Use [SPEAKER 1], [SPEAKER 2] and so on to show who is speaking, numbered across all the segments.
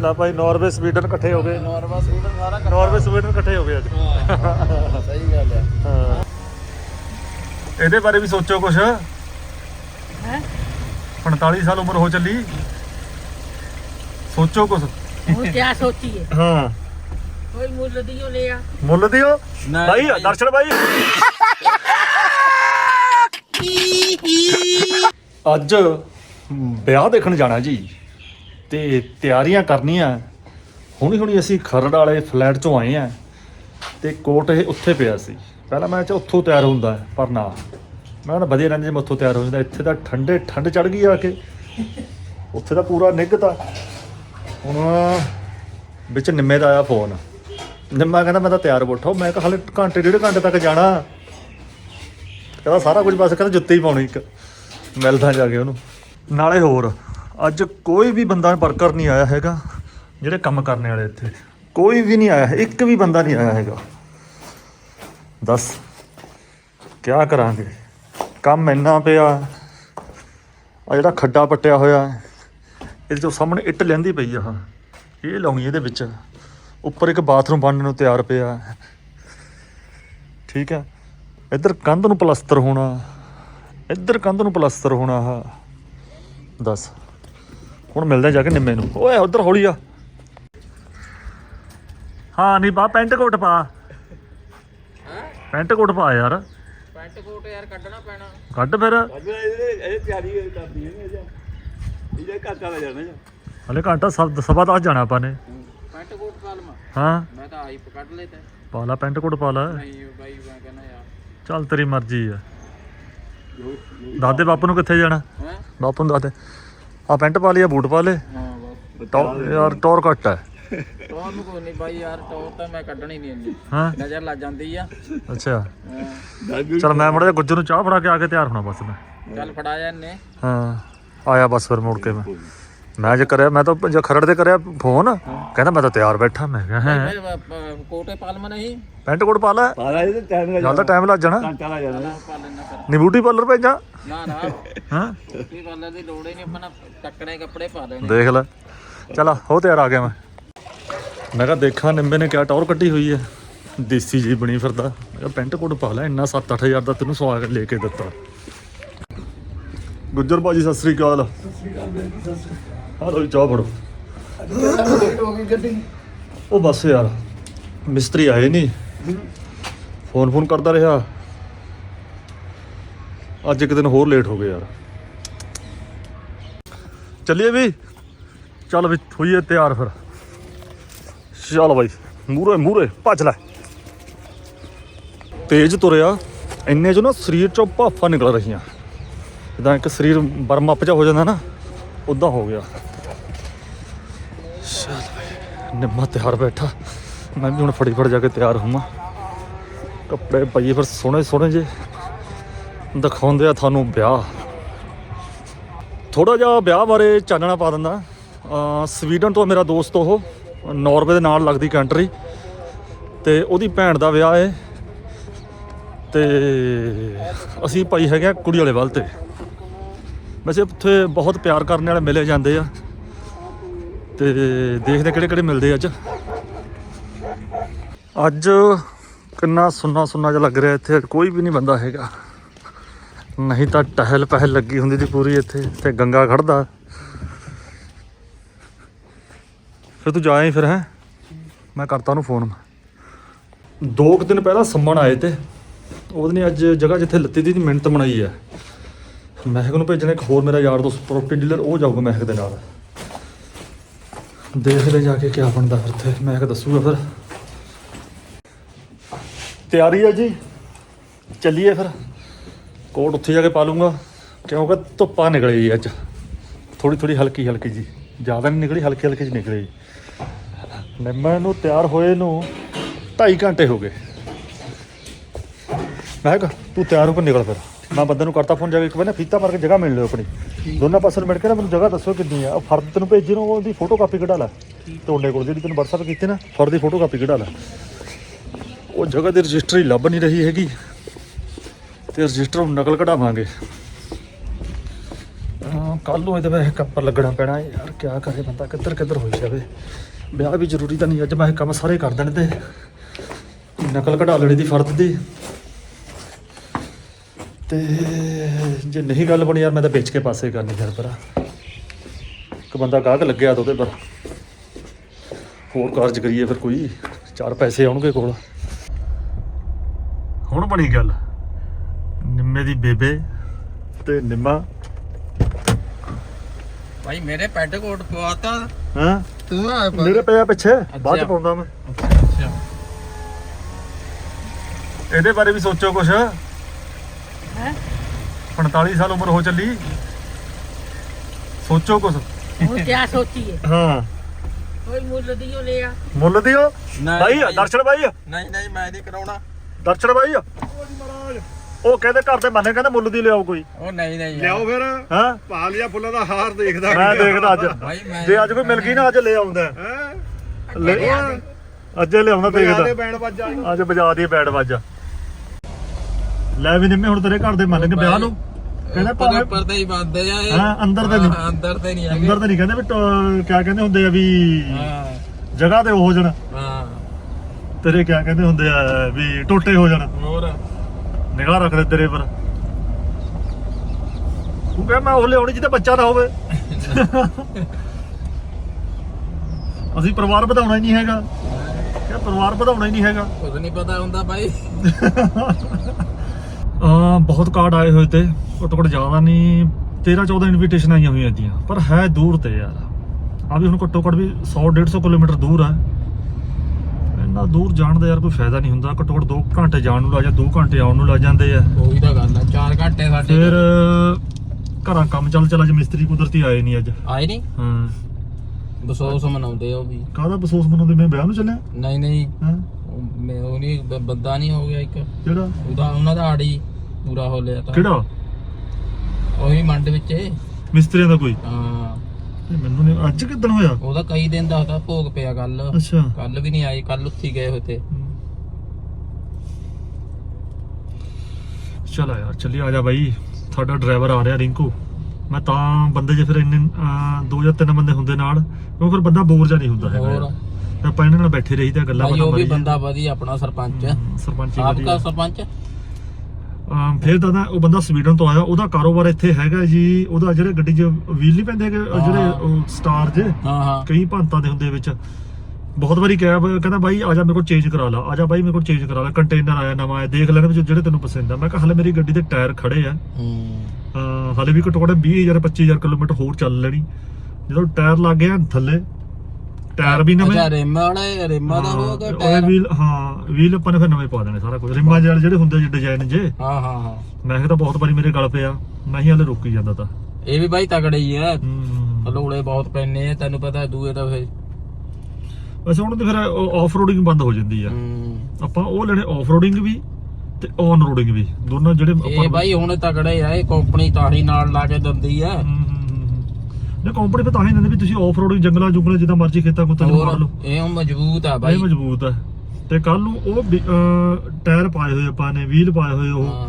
[SPEAKER 1] ਲਾ ਭਾਈ Norway Sweden ਇਕੱਠੇ ਹੋ ਗਏ।
[SPEAKER 2] ਨੋਰਮਲ ਸਵੀਡਨ ਸਾਰਾ
[SPEAKER 1] ਨਾਰਵੇ ਸਵੀਡਨ ਇਕੱਠੇ ਹੋ ਗਏ ਅੱਜ।
[SPEAKER 2] ਹਾਂ ਸਹੀ ਗੱਲ ਹੈ
[SPEAKER 1] ਹਾਂ। ਇਹਦੇ ਬਾਰੇ ਵੀ ਸੋਚੋ ਕੁਛ।
[SPEAKER 3] ਹੈ?
[SPEAKER 1] 45 ਸਾਲ ਉਮਰ ਹੋ ਚੱਲੀ। ਸੋਚੋ ਕੁਛ।
[SPEAKER 3] ਹੁਣ ਕਿਆ ਸੋਚੀਏ?
[SPEAKER 1] ਹਾਂ।
[SPEAKER 3] ਕੋਈ ਮੁੱਲ ਦਿਓ ਲਿਆ।
[SPEAKER 1] ਮੁੱਲ ਦਿਓ?
[SPEAKER 2] ਨਹੀਂ,
[SPEAKER 1] ਭਾਈ
[SPEAKER 2] ਭਾਈ।
[SPEAKER 1] ਦਰਸ਼ਨ ਭਾਈ ਅੱਜ ਵਿਆਹ ਦੇਖਣ ਜਾਣਾ ਜੀ। ਤੇ ਤਿਆਰੀਆਂ ਕਰਨੀਆਂ। ਹੁਣੀ ਹੁਣੀ ਅਸੀਂ ਖਰੜ ਵਾਲੇ ਫਲੈਟ ਚੋਂ ਆਏ ਆ ਤੇ ਕੋਟ ਇਹ ਉੱਥੇ ਪਿਆ ਸੀ। ਪਹਿਲਾਂ ਮੈਂ ਚ ਉੱਥੋਂ ਤਿਆਰ ਹੁੰਦਾ, ਪਰ ਨਾ। ਮੈਂ ਨਾ ਵਧੀਆ ਰਹਿੰਦੇ ਮੈਂ ਉੱਥੋਂ ਤਿਆਰ ਹੋ ਜਾਂਦਾ। ਇੱਥੇ ਤਾਂ ਠੰਡੇ, ਠੰਡ ਚੜ ਗਈ ਆ ਕੇ। ਉੱਥੇ ਤਾਂ ਪੂਰਾ ਨਿੱਘਤਾ ਹੁਣ ਵਿੱਚ ਨਿੰਮੇ ਦਾ ਆਇਆ ਫੋਨ। ਨਿੰਮਾ ਕਹਿੰਦਾ, ਮੈਂ ਤਾਂ ਤਿਆਰ ਬੈਠਾ ਮੈਂ ਕਿਹਾ, ਹਲੇ ਘੰਟੇ, ਡੇਢ ਘੰਟੇ ਤੱਕ ਜਾਣਾ। ਕਹਿੰਦਾ, ਸਾਰਾ ਕੁਝ ਬਸ, ਕਹਿੰਦਾ, ਜੁੱਤੀ ਹੀ ਪਾਉਣੀ ਇੱਕ। ਮਿਲਦਾ ਜਾ ਕੇ ਉਹਨੂੰ। ਨਾਲੇ ਹੋਰ ਅੱਜ ਕੋਈ ਵੀ ਬੰਦਾ ਵਰਕਰ ਨਹੀਂ ਆਇਆ ਹੈਗਾ ਜਿਹੜੇ ਕੰਮ ਕਰਨ ਵਾਲੇ ਇੱਥੇ। ਕੋਈ ਵੀ ਨਹੀਂ ਆਇਆ ਇੱਕ ਵੀ ਬੰਦਾ ਨਹੀਂ ਆਇਆ ਹੈਗਾ। ਦੱਸ ਕਿਆ ਕਰਾਂਗੇ? ਕੰਮ ਇੰਨਾ ਪਿਆ ਆ ਜਿਹੜਾ ਖੱਡਾ ਪੱਟਿਆ ਹੋਇਆ ਹੈ, ਇਹਦੇ ਤੋਂ ਸਾਹਮਣੇ ਇੱਟ ਲੈਂਦੀ ਪਈ ਆ ਆਹ। ਇਹ ਲਾਉਣੀ ਇਹਦੇ ਵਿੱਚ। ਉੱਪਰ ਇੱਕ ਬਾਥਰੂਮ ਬਣਨ ਨੂੰ ਤਿਆਰ ਪਿਆ। ਠੀਕ ਹੈ ਇੱਧਰ ਕੰਧ ਨੂੰ ਪਲਸਤਰ ਹੋਣਾ। ਇੱਧਰ ਕੰਧ ਨੂੰ ਪਲਸਤਰ ਹੋਣਾ ਆ ਦੱਸ। ਹੁਣ ਮਿਲਦੇ ਜਾ ਕੇ ਨਿੰਮੇ ਨੂੰ। ਓਏ ਉਧਰ ਹੌਲੀ ਆ। ਹਾਂ ਨਹੀਂ ਬਾ ਪੈਂਟ ਕੋਟ ਪਾ।
[SPEAKER 2] ਹਾਂ
[SPEAKER 1] ਪੈਂਟ ਕੋਟ ਪਾ ਯਾਰ।
[SPEAKER 2] ਪੈਂਟ ਕੋਟ ਯਾਰ ਕੱਢਣਾ ਪੈਣਾ।
[SPEAKER 1] ਕੱਢ ਫਿਰ।
[SPEAKER 4] ਅੱਜ ਇਹਦੇ ਇਹ ਤਿਆਰੀ ਕਰਦੀ ਹੈ ਇਹਦੇ। ਇਹਦੇ ਘਰ ਚਲਾ ਜਾਣਾ ਜੀ
[SPEAKER 1] ਹਲੇ ਘੰਟਾ ਸਭ ਸਵਾ ਦਸ ਜਾਣਾ ਆਪਾਂ ਨੇ।
[SPEAKER 2] ਪੈਂਟ ਕੋਟ ਪਾ ਲਵਾਂ।
[SPEAKER 1] ਹਾਂ।
[SPEAKER 2] ਮੈਂ ਤਾਂ ਆਈ ਕੱਢ ਲੈ ਤੇ।
[SPEAKER 1] ਪਾ ਲਾ ਪੈਂਟ ਕੋਟ ਪਾ ਲਾ।
[SPEAKER 2] ਨਹੀਂ ਬਾਈ ਮੈਂ ਕਹਿੰਦਾ ਯਾਰ।
[SPEAKER 1] ਚੱਲ ਤੇਰੀ ਮਰਜ਼ੀ ਆ। ਦਾਦੇ ਬਾਪੂ ਨੂੰ ਕਿੱਥੇ ਜਾਣਾ?
[SPEAKER 2] ਹੈ?
[SPEAKER 1] ਬਾਪੂ ਨੂੰ ਦੱਸ ਦੇ। ਆ ਪੈਂਟ ਪਾ ਲਈ ਆ ਬੂਟ ਪਾ ਲੇ
[SPEAKER 2] ਹਾਂ ਬਸ।
[SPEAKER 1] ਟੌਰ ਯਾਰ ਟੌਰ ਹੈ
[SPEAKER 2] ਟੌਰ ਨੂੰ ਕੋਈ ਨਹੀਂ ਬਾਈ ਯਾਰ ਟੌਰ ਤਾਂ ਮੈਂ ਕੱਢਣੀ ਨਹੀਂ ਇੰਨੀ।
[SPEAKER 1] ਹਾਂ?
[SPEAKER 2] ਨਜ਼ਰ ਲੱਗ ਜਾਂਦੀ ਆ।
[SPEAKER 1] ਅੱਛਾ। ਚਲ ਮੈਂ ਮੜਾ ਗੁੱਜਰ ਨੂੰ ਚਾਹ ਫੜਾ ਕੇ ਆ ਕੇ ਤਿਆਰ ਹੋਣਾ ਬਸ ਮੈਂ।
[SPEAKER 2] ਚੱਲ ਫੜਾ ਜਾਂਦੇ
[SPEAKER 1] ਹਾਂ। ਆਇਆ ਬਸ ਫਿਰ ਮੁੜ ਕੇ ਮੈਂ। ਮੈਂ ਜੇ ਕਰਿਆ ਮੈਂ ਤਾਂ ਜੇ ਖਰੜ ਤੇ ਕਰਿਆ ਫੋਨ ਕਹਿੰਦਾ ਮੈਂ ਤਾਂ ਤਿਆਰ ਬੈਠਾ ਮੈਂ ਕਿਹਾ ਹੈ।
[SPEAKER 2] ਕੋਟੇ ਪਾਲਮਾ ਨਹੀਂ।
[SPEAKER 1] ਪੈਂਟ ਕੋਟ ਪਾ ਲੈ।
[SPEAKER 4] ਪਾਲਾ ਇਹਦੇ ਟਾਈਮ ਨਾਲ
[SPEAKER 1] ਜ਼ਿਆਦਾ ਟਾਈਮ ਲੱਗ ਜਾਣਾ।
[SPEAKER 4] ਘੰਟਾ ਲਾ ਜਾਣਾ।
[SPEAKER 2] ਪਾ ਲੈਣਾ ਫਿਰ।
[SPEAKER 1] ਨੀ ਬਿਊਟੀ ਪਾਰਲਰ ਭੇਜਾਂ।
[SPEAKER 2] ਨਾ ਨਾ।
[SPEAKER 1] ਹਾਂ?
[SPEAKER 2] ਕੀ ਪਾਲਣ ਦੀ ਲੋੜ ਹੀ ਨਹੀਂ ਆਪਣਾ ਟੱਕਣੇ ਕੱਪੜੇ ਪਾ ਲੈਣੇ।
[SPEAKER 1] ਦੇਖ ਲੈ। ਚਲ ਹੋ ਤਿਆਰ ਆ ਗਿਆ ਮੈਂ। ਮੈਂ ਕਿਹਾ ਦੇਖਾਂ ਨਿੰਬੇ ਨੇ ਕਿਆ ਟੌਰ ਕੱਢੀ ਹੋਈ ਹੈ। ਦੇਸੀ ਜੀ ਬਣੀ ਫਿਰਦਾ। ਮੈਂ ਕਿਹਾ ਪੈਂਟ ਕੋਟ ਪਾ ਲੈ ਇੰਨਾ 7-8000 ਦਾ ਤੈਨੂੰ ਸਵਾਗਤ ਲੈ ਕੇ ਦਿੱਤਾ। ਗੁੱਜਰ ਭਾਜੀ ਸਤਿ ਸ੍ਰੀ ਅਕਾਲ। ਹਲੋ ਜੀ, ਚਾਹ ਫੜੋ। ਉਹ ਬਸ ਯਾਰ, ਮਿਸਤਰੀ ਆਏ ਨਹੀਂ ਫੋਨ ਫੋਨ ਕਰਦਾ ਰਿਹਾ। ਅੱਜ ਇੱਕ ਦਿਨ ਹੋਰ ਲੇਟ ਹੋ ਗਏ ਯਾਰ। ਚੱਲੀਏ ਵੀ? ਚੱਲ ਵੀ ਹੋਈਏ ਤਿਆਰ ਫਿਰ। ਚੱਲ ਬਾਈ ਮੂਰੇ ਮੂਰੇ ਭੱਜ ਲੈ। ਤੇਜ਼ ਤੁਰਿਆ, ਇੰਨੇ ਚ ਨਾ ਸਰੀਰ ਚੋਂ ਭਾਫਾਂ ਨਿਕਲ ਰਹੀਆਂ। ਜਿੱਦਾਂ ਇੱਕ ਸਰੀਰ ਬਰਮ ਅੱਪ ਜਾ ਹੋ ਜਾਂਦਾ ਨਾ। ਉਦਾਂ ਹੋ ਗਿਆ। ਚੱਲ ਬਾਈ, ਨਿੰਮਾ ਤਿਆਰ ਬੈਠਾ। ਮੈਂ ਵੀ ਹੁਣ ਫੜੀ ਫੜ ਜਾ ਕੇ ਤਿਆਰ ਹੋਵਾਂ। ਕੱਪੜੇ ਪਾਈਏ ਫਿਰ ਸੋਹਣੇ ਸੋਹਣੇ ਜੇ। ਦਿਖਾਉਂਦੇ ਆ ਤੁਹਾਨੂੰ ਵਿਆਹ। ਥੋੜਾ ਜਿਹਾ ਵਿਆਹ ਬਾਰੇ ਚਾਨਣਾ ਪਾ ਦਿੰਦਾ। ਸਵੀਡਨ ਤੋਂ ਮੇਰਾ ਦੋਸਤ ਉਹ, ਨਾਰਵੇ ਦੇ ਨਾਲ ਲੱਗਦੀ ਕੰਟਰੀ ਤੇ ਉਹਦੀ ਭੈਣ ਦਾ ਵਿਆਹ ਹੈ ਤੇ ਅਸੀਂ ਭਾਈ ਹੈਗੇ ਆ ਕੁੜੀ ਵਾਲੇ ਵੱਲ ਤੇ। ਵੈਸੇ ਉੱਥੇ ਬਹੁਤ ਪਿਆਰ ਕਰਨ ਵਾਲੇ ਮਿਲੇ ਜਾਂਦੇ ਆ। ਤੇ ਦੇਖਦੇ ਕਿਹੜੇ ਕਿਹੜੇ ਮਿਲਦੇ ਅੱਜ। ਅੱਜ ਕਿੰਨਾ ਸੁੰਨਾ ਸੁੰਨਾ ਜਿਹਾ ਲੱਗ ਰਿਹਾ ਇੱਥੇ। ਕੋਈ ਵੀ ਨਹੀਂ ਬੰਦਾ ਹੈਗਾ। ਨਹੀਂ ਤਾਂ ਟਹਿਲ ਪਹਿਲ ਲੱਗੀ ਹੁੰਦੀ ਸੀ ਪੂਰੀ ਇੱਥੇ। ਤੇ ਗੰਗਾ ਖੜਦਾ। ਫਿਰ ਤੂੰ ਜਾਏ ਫਿਰ, ਹੈ? ਮੈਂ ਕਰਤਾ ਉਹਨੂੰ ਫੋਨ। ਦੋ ਕੁ ਦਿਨ ਪਹਿਲਾਂ ਸੰਮਣ ਆਏ ਤੇ। ਉਹਨੇ ਅੱਜ ਜਗ੍ਹਾ ਜਿੱਥੇ ਲੱਤੀ ਦੀ ਮਿੰਟ ਬਣਾਈ ਹੈ ਮਹਿਕ ਨੂੰ ਭੇਜਣਾ ਇੱਕ ਹੋਰ ਮੇਰਾ ਯਾਰ ਦੋਸਤ ਪ੍ਰੋਪਰਟੀ ਡੀਲਰ ਉਹ ਜਾਊਗਾ ਮਹਿਕ ਦੇ ਨਾਲ। ਦੇਖਦੇ ਜਾ ਕੇ ਕਿਆ ਬਣਦਾ ਫਿਰ ਤੇ ਮਹਿਕ ਦੱਸੂਗਾ ਫਿਰ। ਤਿਆਰੀ ਹੈ ਜੀ? ਚੱਲੀਏ ਫਿਰ। ਕੋਟ ਉੱਥੇ ਜਾ ਕੇ ਪਾ ਲੂੰਗਾ, ਕਿਉਂਕਿ ਧੁੱਪਾ ਨਿਕਲੀ ਜੀ ਅੱਜ। ਥੋੜੀ ਥੋੜੀ ਹਲਕੀ ਹਲਕੀ ਜੀ। ਜ਼ਿਆਦਾ ਨਹੀਂ ਨਿਕਲੀ, ਹਲਕੀ ਹਲਕੀ ਜੀ ਨਿਕਲੀ ਨਿੰਮਾ ਨੂੰ ਤਿਆਰ ਹੋਏ ਨੂੰ 2.5 ਘੰਟੇ ਹੋ ਗਏ। ਮੈਂ ਕਿਹਾ ਤੂੰ ਤਿਆਰ ਹੋ ਕੇ ਨਿਕਲ ਫਿਰ। ਮੈਂ ਬੰਦੇ ਨੂੰ ਕਰਤਾ ਫੋਨ ਜਾ ਕੇ ਇੱਕ ਵਾਰ ਨਾ ਫੀਤਾ ਮਾਰ ਕੇ ਜਗ੍ਹਾ ਮਿਲ ਲਿਓ ਆਪਣੀ। ਦੋਨਾਂ ਪਾਸੇ ਨੂੰ ਮਿਲ ਕੇ ਨਾ ਮੈਨੂੰ ਜਗ੍ਹਾ ਦੱਸੋ ਕਿੰਨੀ ਆ। ਉਹ ਫਰਦ ਤੈਨੂੰ ਭੇਜੀ ਨੂੰ ਉਹਦੀ ਫੋਟੋ ਕਾਪੀ ਕਢਾ ਲੈ। ਤੁਹਾਡੇ ਕੋਲ ਜਿਹੜੀ ਤੈਨੂੰ WhatsApp ਕੀਤੀ ਨਾ ਫਰਦ ਦੀ ਫੋਟੋ ਕਾਪੀ ਕਢਾ ਲੈ। ਉਹ ਜਗ੍ਹਾ ਦੀ ਰਜਿਸਟਰੀ ਲੱਭ ਨਹੀਂ ਰਹੀ ਹੈਗੀ। ਤੇ ਰਜਿਸਟਰ ਨੂੰ ਨਕਲ ਕਢਾਵਾਂਗੇ। ਕੱਲ ਨੂੰ ਇਹਦੇ ਵਿੱਚ ਕੰਮ ਪਰ ਲੱਗਣਾ ਪੈਣਾ ਯਾਰ ਕਿਆ ਕਰੇ ਬੰਦਾ ਕਿੱਧਰ ਕਿੱਧਰ ਹੋਈ ਜਾਵੇ। ਵਿਆਹ ਵੀ ਜ਼ਰੂਰੀ ਤਾਂ ਨਹੀਂ ਅੱਜ ਮੈਂ ਇਹ ਕੰਮ ਸਾਰੇ ਕਰ ਦੇਣੇ ਤੇ। ਨਕਲ ਕਢਾ ਲੈਣੀ ਦੀ ਫਰਦ ਦੀ। ਤੇ ਜੇ ਨਹੀਂ ਗੱਲ ਬਣੀ ਯਾਰ ਮੈਂ ਤਾਂ ਵੇਚ ਕੇ ਪਾਸੇ ਕਰਨੀ ਫਿਰ ਪਰ ਇੱਕ ਬੰਦਾ ਗਾਹਕ ਲੱਗਿਆ ਤਾਂ ਉਹਦੇ ਪਰ। ਹੋਰ ਕਾਰਜ ਕਰੀਏ ਫਿਰ ਕੋਈ ਚਾਰ ਪੈਸੇ ਆਉਣਗੇ ਕੋਲ। ਹੁਣ ਬਣੀ ਗੱਲ। ਨਿੰਮੇ ਦੀ ਬੇਬੇ ਤੇ ਨਿੰਮਾ।
[SPEAKER 2] ਭਾਈ ਮੇਰੇ ਪੈਂਟ ਕੋਟ ਪਵਾਤਾ।
[SPEAKER 1] ਹਾਂ?
[SPEAKER 2] ਤੂੰ ਆ
[SPEAKER 1] ਮੇਰੇ ਪਿਆ ਪਿੱਛੇ ਬਾਅਦ ਚ। ਪਾਉਂਦਾ ਮੈਂ।
[SPEAKER 2] ਅੱਛਾ।
[SPEAKER 1] ਇਹਦੇ ਬਾਰੇ ਵੀ ਸੋਚੋ ਕੁਛ।
[SPEAKER 3] ਹੈ।
[SPEAKER 1] 45 ਸਾਲ ਉਮਰ ਹੋ ਚੱਲੀ। ਸੋਚੋ ਕੁਛ।
[SPEAKER 3] ਹੁਣ ਕਿਆ ਸੋਚੀਏ?
[SPEAKER 1] ਹਾਂ।
[SPEAKER 3] ਕੋਈ ਮੁੱਲ ਦੀਓ ਲਿਆ।
[SPEAKER 1] ਮੁੱਲ ਦਿਓ।
[SPEAKER 2] ਨਹੀਂ,
[SPEAKER 1] ਭਾਈ
[SPEAKER 2] ਨਹੀਂ।
[SPEAKER 1] ਦਰਸ਼ਨ ਭਾਈ
[SPEAKER 2] ਨਹੀਂ ਨਹੀਂ ਮੈਂ ਨਹੀਂ ਕਰਾਉਣਾ।
[SPEAKER 1] ਦਰਸ਼ਨ ਭਾਈ ਉਹ ਕਹਿੰਦੇ ਘਰ ਦੇ ਮੰਨੇ ਕਹਿੰਦੇ ਮੁੱਲ ਦੀ ਲਿਆਓ ਕੋਈ।
[SPEAKER 2] ਉਹ ਨਹੀਂ ਨਹੀਂ।
[SPEAKER 4] ਲਿਆਓ ਫਿਰ।
[SPEAKER 1] ਹਾਂ।
[SPEAKER 4] ਪਾ ਲਿਆ ਫੁੱਲਾਂ ਦਾ ਹਾਰ ਦੇਖਦਾ।
[SPEAKER 1] ਮੈਂ ਦੇਖਦਾ ਅੱਜ।
[SPEAKER 2] ਭਾਈ ਮੈਂ
[SPEAKER 1] ਜੇ ਅੱਜ ਕੋਈ ਮਿਲ ਗਈ ਨਾ ਅੱਜ ਲੈ ਆਉਂਦਾ।
[SPEAKER 4] ਹੈ?
[SPEAKER 1] ਲੈ ਅੱਜ ਲਿਆਉਂਦਾ ਦੇਖਦਾ।
[SPEAKER 4] ਬੈਂਡ ਵੱਜਾ
[SPEAKER 1] ਅੱਜ ਬਜਾ ਦੀ ਬੈਟ ਵੱਜ ਲੈ ਵੀ ਨਿੰਮੇ ਹੁਣ ਤੇਰੇ ਘਰ ਦੇ ਮੰਨ ਕੇ ਵਿਆਹ ਨੂੰ। ਕਹਿੰਦਾ ਭਾਵੇਂ
[SPEAKER 2] ਉੱਪਰ ਤੇ ਹੀ ਬੰਦੇ ਆ ਇਹ।
[SPEAKER 1] ਹਾਂ ਅੰਦਰ ਤੇ ਨਹੀਂ।
[SPEAKER 2] ਅੰਦਰ ਤੇ ਨਹੀਂ ਹੈਗੇ।
[SPEAKER 1] ਅੰਦਰ ਤੇ ਨਹੀਂ ਕਹਿੰਦੇ ਵੀ ਕਿਆ ਕਹਿੰਦੇ ਹੁੰਦੇ ਆ ਵੀ
[SPEAKER 2] ਹਾਂ।
[SPEAKER 1] ਜਗ੍ਹਾ ਤੇ ਹੋ ਜਾਣ।
[SPEAKER 2] ਹਾਂ।
[SPEAKER 1] ਤੇਰੇ ਕਿਆ ਕਹਿੰਦੇ ਹੁੰਦੇ ਆ ਵੀ ਟੋਟੇ ਹੋ ਜਾਣ।
[SPEAKER 2] ਹੋਰ?
[SPEAKER 1] ਨਿਗਾਹ ਰੱਖਦੇ ਤੇਰੇ ਪਰ। ਤੂੰ ਕਹਿ ਮੈਂ ਉਹ ਲਿਆਉਣੀ ਜਿੱਤੇ ਬੱਚਾ ਨਾ ਹੋਵੇ। ਅਸੀਂ ਪਰਿਵਾਰ ਵਧਾਉਣਾ ਹੀ ਨਹੀਂ ਹੈਗਾ। ਕਿ ਪਰਿਵਾਰ ਵਧਾਉਣਾ ਹੀ ਨਹੀਂ ਹੈਗਾ।
[SPEAKER 2] ਕੁਝ ਨਹੀਂ ਪਤਾ ਹੁੰਦਾ ਭਾਈ
[SPEAKER 1] ਆ ਬਹੁਤ ਕਾਰਡ ਆਏ ਹੋਏ ਤੇ ਘੱਟੋ ਘੱਟ ਜ਼ਿਆਦਾ ਨਹੀਂ 13 14 ਇਨਵੀਟੇਸ਼ਨ ਆਈਆਂ ਹੋਈਆਂ ਦੀਆਂ ਪਰ ਹੈ ਦੂਰ ਤੇ ਯਾਰ। ਆ ਵੀ ਹੁਣ ਘੱਟੋ ਘੱਟ ਵੀ 100 150 ਕਿਲੋਮੀਟਰ ਦੂਰ ਹੈ ਇੰਨਾ ਦੂਰ ਜਾਣ ਦਾ ਯਾਰ ਕੋਈ ਫਾਇਦਾ ਨਹੀਂ ਹੁੰਦਾ ਘੱਟੋ ਘੱਟ 2 ਘੰਟੇ ਜਾਣ ਨੂੰ ਲੱਗ ਜਾਂ 2 ਘੰਟੇ ਆਉਣ ਨੂੰ ਲੱਗ ਜਾਂਦੇ ਆ।
[SPEAKER 2] ਉਹੀ ਤਾਂ ਗੱਲ ਆ 4 ਘੰਟੇ ਸਾਡੇ
[SPEAKER 1] ਫਿਰ ਘਰਾਂ। ਕੰਮ ਚੱਲ ਚੱਲ ਅੱਜ ਮਿਸਤਰੀ ਕੁਦਰਤੀ ਆਏ ਨਹੀਂ ਅੱਜ।
[SPEAKER 2] ਆਏ ਨਹੀਂ?
[SPEAKER 1] ਹਾਂ।
[SPEAKER 2] ਬਸੋਸ ਮਨਾਉਂਦੇ ਆ ਉਹ ਵੀ।
[SPEAKER 1] ਕਾਹਦਾ ਅਫਸੋਸ ਮਨਾਉਂਦੇ? ਮੈਂ ਵਿਆਹ ਨੂੰ ਚੱਲਿਆ?
[SPEAKER 2] ਨਹੀਂ ਨਹੀਂ।
[SPEAKER 1] ਹਾਂ?
[SPEAKER 2] ਮੈਂ ਉਹ ਨਹੀਂ ਬ- ਬੰਦਾ ਨਹੀਂ ਹੋ ਗਿਆ ਇੱਕ।
[SPEAKER 1] ਕਿਹੜਾ?
[SPEAKER 2] ਉਹਦਾ ਉਹਨਾਂ ਦਾ ਆੜੀ ਪੂਰਾ ਹੋ ਲਿਆ ਤਾਂ।
[SPEAKER 1] ਕਿਹੜਾ?
[SPEAKER 2] ਉਹੀ ਮੰਡ ਵਿੱਚ। ਏ।
[SPEAKER 1] ਮਿਸਤਰੀਆਂ ਦਾ ਕੋਈ?
[SPEAKER 2] ਹਾਂ।
[SPEAKER 1] ਇਹ ਮੈਨੂੰ ਨਹੀਂ ਅੱਜ ਕਿੱਦਣ ਹੋਇਆ?
[SPEAKER 2] ਉਹਦਾ ਕਈ ਦਿਨ ਦਾ ਉਹਦਾ ਭੋਗ ਪਿਆ ਕੱਲ
[SPEAKER 1] ਅੱਛਾ।
[SPEAKER 2] ਕੱਲ ਵੀ ਨਹੀਂ ਆਏ ਕੱਲ ਉੱਥੇ ਹੀ ਗਏ ਹੋਏ ਤੇ।
[SPEAKER 1] ਚਲ ਯਾਰ ਚੱਲੀ ਆ ਜਾ ਬਾਈ। ਸਾਡਾ ਡਰਾਈਵਰ ਆ ਰਿਹਾ ਰਿੰਕੂ। ਮੈਂ ਤਾਂ ਬੰਦੇ ਜੇ ਫਿਰ ਇੰਨੇ ਅਹ, ਦੋ ਜਾਂ ਤਿੰਨ ਬੰਦੇ ਹੁੰਦੇ ਨਾਲ ਕਿਉਂ ਫਿਰ ਬੰਦਾ ਬੋਰ ਜਾਂ ਨਹੀਂ ਹੁੰਦਾ ਹੈਗਾ
[SPEAKER 2] ਹੋਰ।
[SPEAKER 1] ਯਾਰ। ਫਿਰ ਆਪਾਂ ਇਹਨਾਂ ਨਾਲ ਬੈਠੇ ਰਹੀ ਤਾਂ ਗੱਲਾਂ
[SPEAKER 2] ਭਾਈ ਉਹ ਵੀ ਬੰਦਾ ਵਧੀਆ ਆਪਣਾ ਸਰਪੰਚ।
[SPEAKER 1] ਹਮ, ਸਰਪੰਚ ਹੀ
[SPEAKER 2] ਆਪਕਾ
[SPEAKER 1] ਵਧੀਆ।
[SPEAKER 2] ਸਰਪੰਚ?
[SPEAKER 1] ਅਮ ਫਿਰ ਤਾਂ ਨਾ ਉਹ ਬੰਦਾ ਸਵੀਡਨ ਤੋਂ ਆਇਆ ਉਹਦਾ ਕਾਰੋਬਾਰ ਇੱਥੇ ਹੈਗਾ ਜੀ ਉਹਦਾ ਜਿਹੜੇ ਗੱਡੀ 'ਚ ਵੀਲ ਨਹੀਂ ਪੈਂਦੇ ਹੈਗੇ, ਉਹ ਜਿਹੜੇ
[SPEAKER 2] ਹਾਂ।
[SPEAKER 1] ਉਹ ਸਟਾਰ ਜੇ
[SPEAKER 2] ਹਾਂ ਹਾਂ।
[SPEAKER 1] ਕਈ ਭਾਂਤਾਂ ਦੇ ਹੁੰਦੇ ਵਿੱਚ। ਬਹੁਤ ਵਾਰੀ ਕਿਹਾ ਵਾ, ਕਹਿੰਦਾ ਬਾਈ ਆ ਜਾ ਮੇਰੇ ਕੋਲ ਚੇਂਜ ਕਰਾ ਲਾ ਆ ਜਾ ਬਾਈ ਮੇਰੇ ਕੋਲ ਚੇਂਜ ਕਰਾ ਲਾ ਕੰਟੇਨਰ ਆਇਆ ਨਵਾਂ ਆਇਆ ਦੇਖ ਲੈਣਾ ਜਿਹੜੇ ਤੈਨੂੰ ਪਸੰਦ ਆ। ਮੈਂ ਕਿਹਾ ਹਲੇ ਮੇਰੀ ਗੱਡੀ ਦੇ ਟਾਇਰ ਖੜੇ ਆ।
[SPEAKER 2] ਹੂੰ।
[SPEAKER 1] ਅਹ ਹਲੇ ਵੀ ਘੱਟੋ ਘੱਟ 20000 25000 ਕਿਲੋਮੀਟਰ ਹੋਰ ਚੱਲ ਲੈਣੀ। ਜਦੋਂ ਟਾਇਰ ਲੱਗ ਗਿਆ ਥੱਲੇ ਟਾਇਰ ਵੀ ਨਵੇਂ?
[SPEAKER 2] ਅੱਛਾ ਰਿਮ ਵਾਲੇ ਰਿਮਾਂ ਦਾ ਹੋਗਾ
[SPEAKER 1] ਹਾਂ, ਉਹ
[SPEAKER 2] ਟਾਇਰ।
[SPEAKER 1] ਵੀਲ ਹਾਂ ਵੀਲ ਆਪਾਂ ਨੇ ਫਿਰ ਨਵੇਂ ਪਾ ਦੇਣੇ ਸਾਰਾ ਕੁਝ। ਰਿਮਾਂ ਜਿਹੜੇ ਜਿਹੜੇ ਹੁੰਦੇ ਜੀ ਡਿਜ਼ਾਈਨ ਜੇ।
[SPEAKER 2] ਹਾਂ ਹਾਂ ਹਾਂ।
[SPEAKER 1] ਮੈਂ ਕਿਹਾ ਤਾਂ ਬਹੁਤ ਵਾਰੀ ਮੇਰੇ ਗਲ ਪਿਆ ਮੈਂ ਹੀ ਹਲੇ ਰੁਕ ਜਾਂਦਾ ਤਾਂ।
[SPEAKER 2] ਇਹ ਵੀ ਬਾਈ ਤਗੜੇ ਹੀ ਆ।
[SPEAKER 1] ਹੂੰ
[SPEAKER 2] ਹਲੋੜੇ ਬਹੁਤ ਪੈਨੇ ਆ ਤੈਨੂੰ ਪਤਾ ਦੂਏ ਤਾਂ ਫੇ
[SPEAKER 1] ਵੈਸੇ ਹੁਣ ਤੇ ਫਿਰ ਆਫ ਰੋਡਿੰਗ ਬੰਦ ਹੋ ਜਾਂਦੀ ਆ। ਆਪਾਂ ਉਹ ਲੈਣੇ ਆਫ ਰੋਡਿੰਗ ਵੀ ਤੇ ਔਨ ਰੋਡਿੰਗ ਵੀ। ਦੋਨੋਂ ਜਿਹੜੇ
[SPEAKER 2] ਇਹ ਬਾਈ ਹੁਣ ਤਗੜੇ ਆ ਇਹ ਕੰਪਨੀ ਤਾਂ ਹੀ ਨਾਲ ਲਾ ਕੇ ਦਿੰਦੀ ਆ।
[SPEAKER 1] ਨੇ ਕੰਪਨੀ ਪਤਾ ਹੀ ਨਹੀਂ ਵੀ ਤੁਸੀਂ ਆਫ ਰੋਡਿੰਗ ਜੰਗਲਾਂ ਜੁੰਗਲਾਂ ਜਿੱਦਾਂ ਮਰਜ਼ੀ ਖੇਤਾਂ ਕੁੱਤਾਂ ਚ ਮਾਰ ਲਓ।
[SPEAKER 2] ਇਹ ਮਜ਼ਬੂਤ ਆ
[SPEAKER 1] ਇਹ
[SPEAKER 2] ਬਾਈ
[SPEAKER 1] ਮਜ਼ਬੂਤ ਹੈ ਤੇ ਕੱਲ ਨੂੰ ਉਹ ਟਾਇਰ ਪਾਏ ਹੋਏ ਆਪਾਂ ਨੇ ਵੀਲ ਪਾਏ ਹੋਏ ਉਹ।